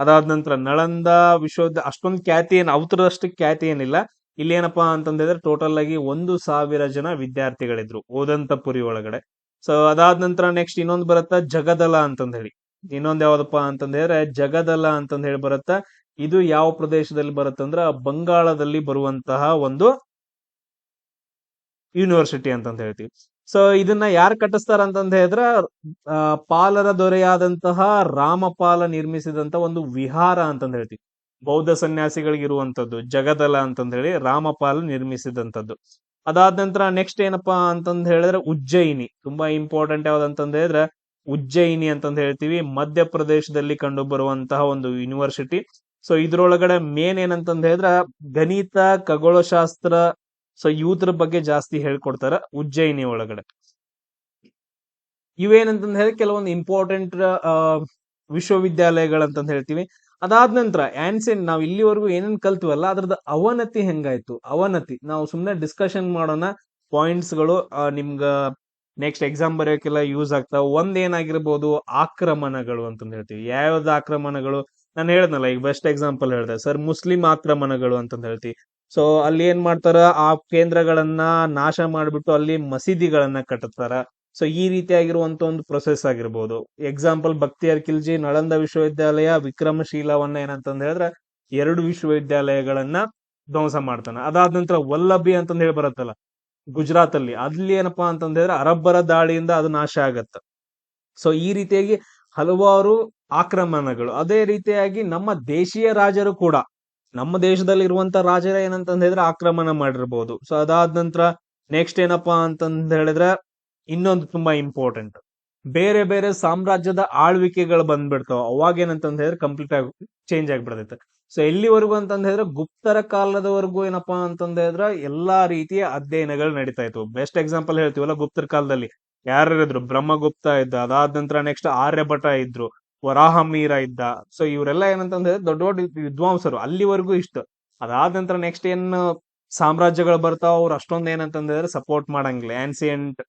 ಅದಾದ ನಂತರ ನಳಂದ ವಿಶ್ವವಿದ್ಯ, ಅಷ್ಟೊಂದು ಖ್ಯಾತಿ ಏನು ಅವತರದಷ್ಟು ಖ್ಯಾತಿ ಏನಿಲ್ಲ. ಇಲ್ಲಿ ಏನಪ್ಪಾ ಅಂತಂದ ಹೇಳಿದ್ರೆ ಟೋಟಲ್ ಆಗಿ ಒಂದು ಸಾವಿರ ಜನ ವಿದ್ಯಾರ್ಥಿಗಳಿದ್ರು ಓದಂತಪುರಿ ಒಳಗಡೆ. ಸೊ ಅದಾದ ನಂತರ ನೆಕ್ಸ್ಟ್ ಇನ್ನೊಂದು ಬರುತ್ತಾ, ಜಗದಲ ಅಂತಂದ ಹೇಳಿ. ಇನ್ನೊಂದ್ ಯಾವ್ದಪ್ಪ ಅಂತಂದ ಹೇಳಿದ್ರೆ, ಜಗದಲ ಅಂತಂದ ಹೇಳಿ ಬರುತ್ತಾ ಇದು ಯಾವ ಪ್ರದೇಶದಲ್ಲಿ ಬರುತ್ತಂದ್ರ, ಬಂಗಾಳದಲ್ಲಿ ಬರುವಂತಹ ಒಂದು ಯೂನಿವರ್ಸಿಟಿ ಅಂತಂತ ಹೇಳ್ತೀವಿ. ಸೊ ಇದನ್ನ ಯಾರು ಕಟ್ಟಿಸ್ತಾರ ಅಂತಂದ ಹೇಳಿದ್ರೆ ಪಾಲರ ದೊರೆಯಾದಂತಹ ರಾಮಪಾಲ ನಿರ್ಮಿಸಿದಂತ ಒಂದು ವಿಹಾರ ಅಂತಂದ ಹೇಳ್ತೀವಿ. ಬೌದ್ಧ ಸನ್ಯಾಸಿಗಳಿಗಿರುವಂತದ್ದು ಜಗದಲ ಅಂತಂದ ಹೇಳಿ ರಾಮಪಾಲ ನಿರ್ಮಿಸಿದಂಥದ್ದು. ಅದಾದ ನಂತರ ನೆಕ್ಸ್ಟ್ ಏನಪ್ಪಾ ಅಂತಂದ ಹೇಳಿದ್ರೆ ಉಜ್ಜಯಿನಿ. ತುಂಬಾ ಇಂಪಾರ್ಟೆಂಟ್ ಯಾವ್ದಂತಂದ ಹೇಳಿದ್ರೆ ಉಜ್ಜಯಿನಿ ಅಂತಂದ ಹೇಳ್ತೀವಿ. ಮಧ್ಯಪ್ರದೇಶದಲ್ಲಿ ಕಂಡು ಬರುವಂತಹ ಒಂದು ಯೂನಿವರ್ಸಿಟಿ. ಸೊ ಇದ್ರೊಳಗಡೆ ಮೇನ್ ಏನಂತಂದ ಹೇಳಿದ್ರೆ ಗಣಿತ, ಖಗೋಳಶಾಸ್ತ್ರ ಸೊ ಇವ್ರ ಬಗ್ಗೆ ಜಾಸ್ತಿ ಹೇಳ್ಕೊಡ್ತಾರ ಉಜ್ಜಯಿನಿ ಒಳಗಡೆ. ಇವೇನಂತಂದ ಹೇಳಿ ಕೆಲವೊಂದು ಇಂಪಾರ್ಟೆಂಟ್ ವಿಶ್ವವಿದ್ಯಾಲಯಗಳಂತ ಹೇಳ್ತೀವಿ. ಅದಾದ ನಂತರ ಆನ್ಸೆನ್ ನಾವು ಇಲ್ಲಿವರೆಗೂ ಏನೇನ್ ಕಲ್ತೀವಲ್ಲ ಅದ್ರದ್ದು ಅವನತಿ ಹೆಂಗಾಯ್ತು? ಅವನತಿ. ನಾವು ಸುಮ್ನೆ ಡಿಸ್ಕಷನ್ ಮಾಡೋಣ ಪಾಯಿಂಟ್ಸ್ಗಳು ಆ, ನಿಮ್ಗ ನೆಕ್ಸ್ಟ್ ಎಕ್ಸಾಮ್ ಬರೆಯೋಕೆಲ್ಲ ಯೂಸ್ ಆಗ್ತಾವ. ಒಂದ್ ಏನಾಗಿರ್ಬೋದು ಆಕ್ರಮಣಗಳು ಅಂತಂದು ಹೇಳ್ತೀವಿ. ಯಾವ್ದು ಆಕ್ರಮಣಗಳು? ನಾನು ಹೇಳ್ದಲ್ಲ ಈಗ ಬೆಸ್ಟ್ ಎಕ್ಸಾಂಪಲ್ ಹೇಳ್ದೆ. ಸರ್ ಮುಸ್ಲಿಂ ಆಕ್ರಮಣಗಳು ಅಂತಂದು ಹೇಳ್ತೀವಿ. ಸೊ ಅಲ್ಲಿ ಏನ್ ಮಾಡ್ತಾರ? ಆ ಕೇಂದ್ರಗಳನ್ನ ನಾಶ ಮಾಡ್ಬಿಟ್ಟು ಅಲ್ಲಿ ಮಸೀದಿಗಳನ್ನ ಕಟ್ಟುತ್ತಾರ ಸೊ ಈ ರೀತಿಯಾಗಿರುವಂತ ಒಂದು ಪ್ರೊಸೆಸ್ ಆಗಿರ್ಬೋದು. ಎಕ್ಸಾಂಪಲ್ ಭಕ್ತಿಯರ್ ಕಿಲ್ಜಿ ನಳಂದ ವಿಶ್ವವಿದ್ಯಾಲಯ ವಿಕ್ರಮಶೀಲವನ್ನ ಏನಂತಂದ್ ಹೇಳಿದ್ರೆ ಎರಡು ವಿಶ್ವವಿದ್ಯಾಲಯಗಳನ್ನ ಧ್ವಂಸ ಮಾಡ್ತಾನ. ಅದಾದ ನಂತರ ವಲ್ಲಭಿ ಅಂತಂದ್ ಹೇಳಿ ಬರುತ್ತಲ್ಲ ಗುಜರಾತ್ ಅಲ್ಲಿ ಅಲ್ಲಿ ಏನಪ್ಪಾ ಅಂತಂದ್ ಹೇಳಿದ್ರೆ ಅರಬ್ಬರ ದಾಳಿಯಿಂದ ಅದು ನಾಶ ಆಗತ್ತ. ಸೊ ಈ ರೀತಿಯಾಗಿ ಹಲವಾರು ಆಕ್ರಮಣಗಳು. ಅದೇ ರೀತಿಯಾಗಿ ನಮ್ಮ ದೇಶೀಯ ರಾಜರು ಕೂಡ ನಮ್ಮ ದೇಶದಲ್ಲಿ ಇರುವಂತ ರಾಜರ ಏನಂತ ಹೇಳಿದ್ರೆ ಆಕ್ರಮಣ ಮಾಡಿರ್ಬೋದು. ಸೊ ಅದಾದ ನಂತರ ನೆಕ್ಸ್ಟ್ ಏನಪ್ಪಾ ಅಂತಂದ ಹೇಳಿದ್ರೆ ಇನ್ನೊಂದು ತುಂಬಾ ಇಂಪಾರ್ಟೆಂಟ್ ಬೇರೆ ಬೇರೆ ಸಾಮ್ರಾಜ್ಯದ ಆಳ್ವಿಕೆಗಳು ಬಂದ್ಬಿಡ್ತಾವ. ಅವಾಗ ಏನಂತಂದ್ ಹೇಳಿದ್ರೆ ಕಂಪ್ಲೀಟ್ ಆಗಿ ಚೇಂಜ್ ಆಗಿಬಿಡ್ತೈತೆ. ಸೊ ಎಲ್ಲಿವರೆಗೂ ಅಂತ ಹೇಳಿದ್ರೆ ಗುಪ್ತರ ಕಾಲದವರೆಗೂ ಏನಪ್ಪಾ ಅಂತಂದ ಹೇಳಿದ್ರೆ ಎಲ್ಲಾ ರೀತಿಯ ಅಧ್ಯಯನಗಳು ನಡೀತಾ ಇತ್ತು ಬೆಸ್ಟ್ ಎಕ್ಸಾಂಪಲ್ ಹೇಳ್ತೀವಲ್ಲ ಗುಪ್ತರ ಕಾಲದಲ್ಲಿ. ಯಾರ್ಯಾರಿದ್ರು? ಬ್ರಹ್ಮಗುಪ್ತ ಇದ್ದ, ಅದಾದ ನಂತರ ನೆಕ್ಸ್ಟ್ ಆರ್ಯಭಟ ಇದ್ರು. ವರಾಹಮೀರ ಇದ್ದ. ಸೊ ಇವರೆಲ್ಲ ಏನಂತಂದ್ರೆ ದೊಡ್ಡ ದೊಡ್ಡ ವಿದ್ವಾಂಸರು. ಅಲ್ಲಿವರೆಗೂ ಇಷ್ಟು. ಅದಾದ ನಂತರ ನೆಕ್ಸ್ಟ್ ಏನು ಸಾಮ್ರಾಜ್ಯಗಳು ಬರ್ತಾವ ಅವ್ರು ಅಷ್ಟೊಂದು ಏನಂತಂದ್ರೆ ಸಪೋರ್ಟ್ ಮಾಡಂಗಿಲ್ಲ. ಆನ್ಸಿಯಂಟ್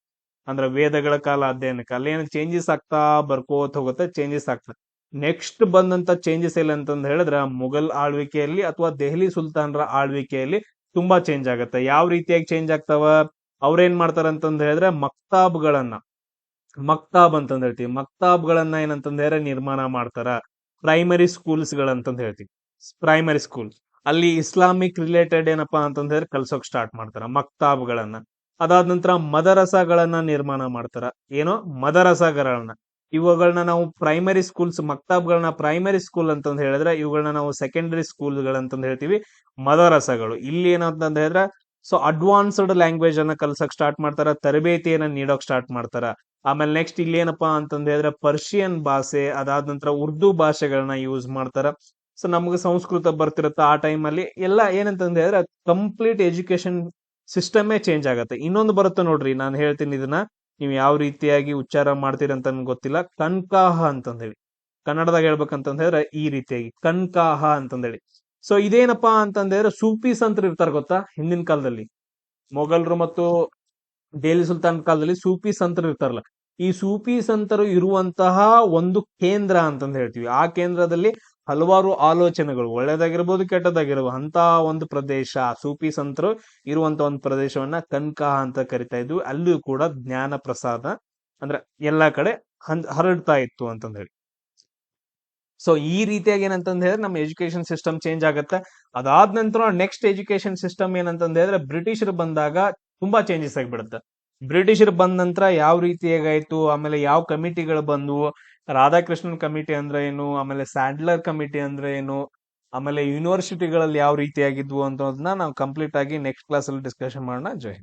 ಅಂದ್ರೆ ವೇದಗಳ ಕಾಲ ಅಧ್ಯಯನಕ್ಕೆ. ಅಲ್ಲಿ ಏನು ಚೇಂಜಸ್ ಆಗ್ತಾ ಬರ್ಕೋತ ಹೋಗುತ್ತೆ ಚೇಂಜಸ್ ಆಗ್ತಾ. ನೆಕ್ಸ್ಟ್ ಬಂದಂತ ಚೇಂಜಸ್ ಇಲ್ಲ ಅಂತಂದ್ ಹೇಳಿದ್ರೆ ಮೊಘಲ್ ಆಳ್ವಿಕೆಯಲ್ಲಿ ಅಥವಾ ದೆಹಲಿ ಸುಲ್ತಾನರ ಆಳ್ವಿಕೆಯಲ್ಲಿ ತುಂಬಾ ಚೇಂಜ್ ಆಗುತ್ತೆ. ಯಾವ ರೀತಿಯಾಗಿ ಚೇಂಜ್ ಆಗ್ತಾವ? ಅವ್ರೇನ್ ಮಾಡ್ತಾರ ಅಂತಂದ್ ಹೇಳಿದ್ರೆ ಮಕ್ತಾಬ್ಗಳನ್ನ. ಮಕ್ತಾಬ್ ಅಂತಂದ್ ಹೇಳ್ತೀವಿ. ಮಕ್ತಾಬ್ಗಳನ್ನ ಏನಂತಂದ್ರೆ ನಿರ್ಮಾಣ ಮಾಡ್ತಾರ. ಪ್ರೈಮರಿ ಸ್ಕೂಲ್ಸ್ ಗಳಂತಂದ್ ಹೇಳ್ತೀವಿ. ಪ್ರೈಮರಿ ಸ್ಕೂಲ್ ಅಲ್ಲಿ ಇಸ್ಲಾಮಿಕ್ ರಿಲೇಟೆಡ್ ಏನಪ್ಪಾ ಅಂತಂದ್ರೆ ಕಲ್ಸೋಕ್ ಸ್ಟಾರ್ಟ್ ಮಾಡ್ತಾರ. ಮಕ್ತಾಬ್ಗಳನ್ನ. ಅದಾದ ನಂತರ ಮದರಸಗಳನ್ನ ನಿರ್ಮಾಣ ಮಾಡ್ತಾರ. ಏನೋ? ಮದರಸಗಳನ್ನ ಇವುಗಳನ್ನ ನಾವು ಪ್ರೈಮರಿ ಸ್ಕೂಲ್ಸ್ ಮಕ್ತಾಬ್ಗಳನ್ನ ಪ್ರೈಮರಿ ಸ್ಕೂಲ್ ಅಂತಂದ್ ಹೇಳಿದ್ರೆ ಇವುಗಳನ್ನ ನಾವು ಸೆಕೆಂಡರಿ ಸ್ಕೂಲ್ಗಳಂತಂದು ಹೇಳ್ತೀವಿ. ಮದರಸಗಳು. ಇಲ್ಲಿ ಏನಂತಂದ ಹೇಳಿದ್ರೆ ಸೊ ಅಡ್ವಾನ್ಸ್ಡ್ ಲ್ಯಾಂಗ್ವೇಜ್ ಅನ್ನ ಕಲ್ಸಕ್ ಸ್ಟಾರ್ಟ್ ಮಾಡ್ತಾರ. ತರಬೇತಿಯನ್ನ ನೀಡೋಕ್ ಸ್ಟಾರ್ಟ್ ಮಾಡ್ತಾರ. ಆಮೇಲೆ ನೆಕ್ಸ್ಟ್ ಇಲ್ಲಿ ಏನಪ್ಪಾ ಅಂತಂದ್ರೆ ಹೇಳಿದ್ರೆ ಪರ್ಷಿಯನ್ ಭಾಷೆ, ಅದಾದ ನಂತರ ಉರ್ದು ಭಾಷೆಗಳನ್ನ ಯೂಸ್ ಮಾಡ್ತಾರ. ಸೊ ನಮ್ಗೆ ಸಂಸ್ಕೃತ ಬರ್ತಿರತ್ತ ಆ ಟೈಮಲ್ಲಿ ಎಲ್ಲ ಏನಂತಂದ್ರೆ ಹೇಳಿದ್ರೆ ಕಂಪ್ಲೀಟ್ ಎಜುಕೇಶನ್ ಸಿಸ್ಟಮೇ ಚೇಂಜ್ ಆಗತ್ತೆ. ಇನ್ನೊಂದು ಬರುತ್ತೆ ನೋಡ್ರಿ, ನಾನು ಹೇಳ್ತೀನಿ ಇದನ್ನ. ನೀವು ಯಾವ ರೀತಿಯಾಗಿ ಉಚ್ಚಾರ ಮಾಡ್ತೀರಂತ ನನ್ಗೆ ಗೊತ್ತಿಲ್ಲ. ಕನ್ಕಾಹ ಅಂತಂದೇಳಿ. ಕನ್ನಡದಾಗ ಹೇಳ್ಬೇಕಂತಂದ ಹೇಳಿದ್ರೆ ಈ ರೀತಿಯಾಗಿ ಕನ್ಕಾಹ ಅಂತಂದೇಳಿ. ಸೊ ಇದೇನಪ್ಪಾ ಅಂತಂದ್ರೆ ಸೂಫಿ ಸಂತರು ಇರ್ತಾರೆ ಗೊತ್ತಾ? ಹಿಂದಿನ ಕಾಲದಲ್ಲಿ. ಮೊಘಲ್ರು ಮತ್ತು ಡೆಲ್ಲಿ ಸುಲ್ತಾನ್ ಕಾಲದಲ್ಲಿ ಸೂಫಿ ಸಂತರು ಇರ್ತಾರಲ್ಲ. ಈ ಸೂಫಿ ಸಂತರು ಇರುವಂತಹ ಒಂದು ಕೇಂದ್ರ ಅಂತಂದು ಹೇಳ್ತೀವಿ. ಆ ಕೇಂದ್ರದಲ್ಲಿ ಹಲವಾರು ಆಲೋಚನೆಗಳು, ಒಳ್ಳೇದಾಗಿರ್ಬೋದು, ಕೆಟ್ಟದಾಗಿರ್ಬೋದು ಅಂತ ಒಂದು ಪ್ರದೇಶ, ಸೂಫಿ ಸಂತರು ಇರುವಂತ ಒಂದು ಪ್ರದೇಶವನ್ನ ಕನ್ಕಾ ಅಂತ ಕರಿತಾ ಇದ್ವಿ. ಅಲ್ಲೂ ಕೂಡ ಜ್ಞಾನ ಪ್ರಸಾದ ಅಂದ್ರೆ ಎಲ್ಲಾ ಕಡೆ ಹರಡ್ತಾ ಇತ್ತು ಅಂತಂದ ಹೇಳಿ. ಸೊ ಈ ರೀತಿಯಾಗಿ ಏನಂತಂದ ಹೇಳಿದ್ರೆ ನಮ್ಮ ಎಜುಕೇಶನ್ ಸಿಸ್ಟಮ್ ಚೇಂಜ್ ಆಗುತ್ತೆ. ಅದಾದ ನಂತರ ನೆಕ್ಸ್ಟ್ ಎಜುಕೇಶನ್ ಸಿಸ್ಟಮ್ ಏನಂತಂದ ಹೇಳಿದ್ರೆ ಬ್ರಿಟಿಷರು ಬಂದಾಗ ತುಂಬಾ ಚೇಂಜಸ್ ಆಗಿಬಿಡುತ್ತೆ. ಬ್ರಿಟಿಷರು ಬಂದ ನಂತರ ಯಾವ ರೀತಿಯಾಗಾಯ್ತು ಆಮೇಲೆ ಯಾವ ಕಮಿಟಿಗಳು ಬಂದವು? ರಾಧಾಕೃಷ್ಣನ್ ಕಮಿಟಿ ಅಂದ್ರೆ ಏನು? ಆಮೇಲೆ ಸ್ಯಾಂಡ್ಲರ್ ಕಮಿಟಿ ಅಂದ್ರೆ ಏನು? ಆಮೇಲೆ ಯೂನಿವರ್ಸಿಟಿಗಳಲ್ಲಿ ಯಾವ ರೀತಿಯಾಗಿದ್ವು ಅನ್ನೋದನ್ನ ನಾವು ಕಂಪ್ಲೀಟ್ ಆಗಿ ನೆಕ್ಸ್ಟ್ ಕ್ಲಾಸ್ ಅಲ್ಲಿ ಡಿಸ್ಕಷನ್ ಮಾಡೋಣ. ಜೈ.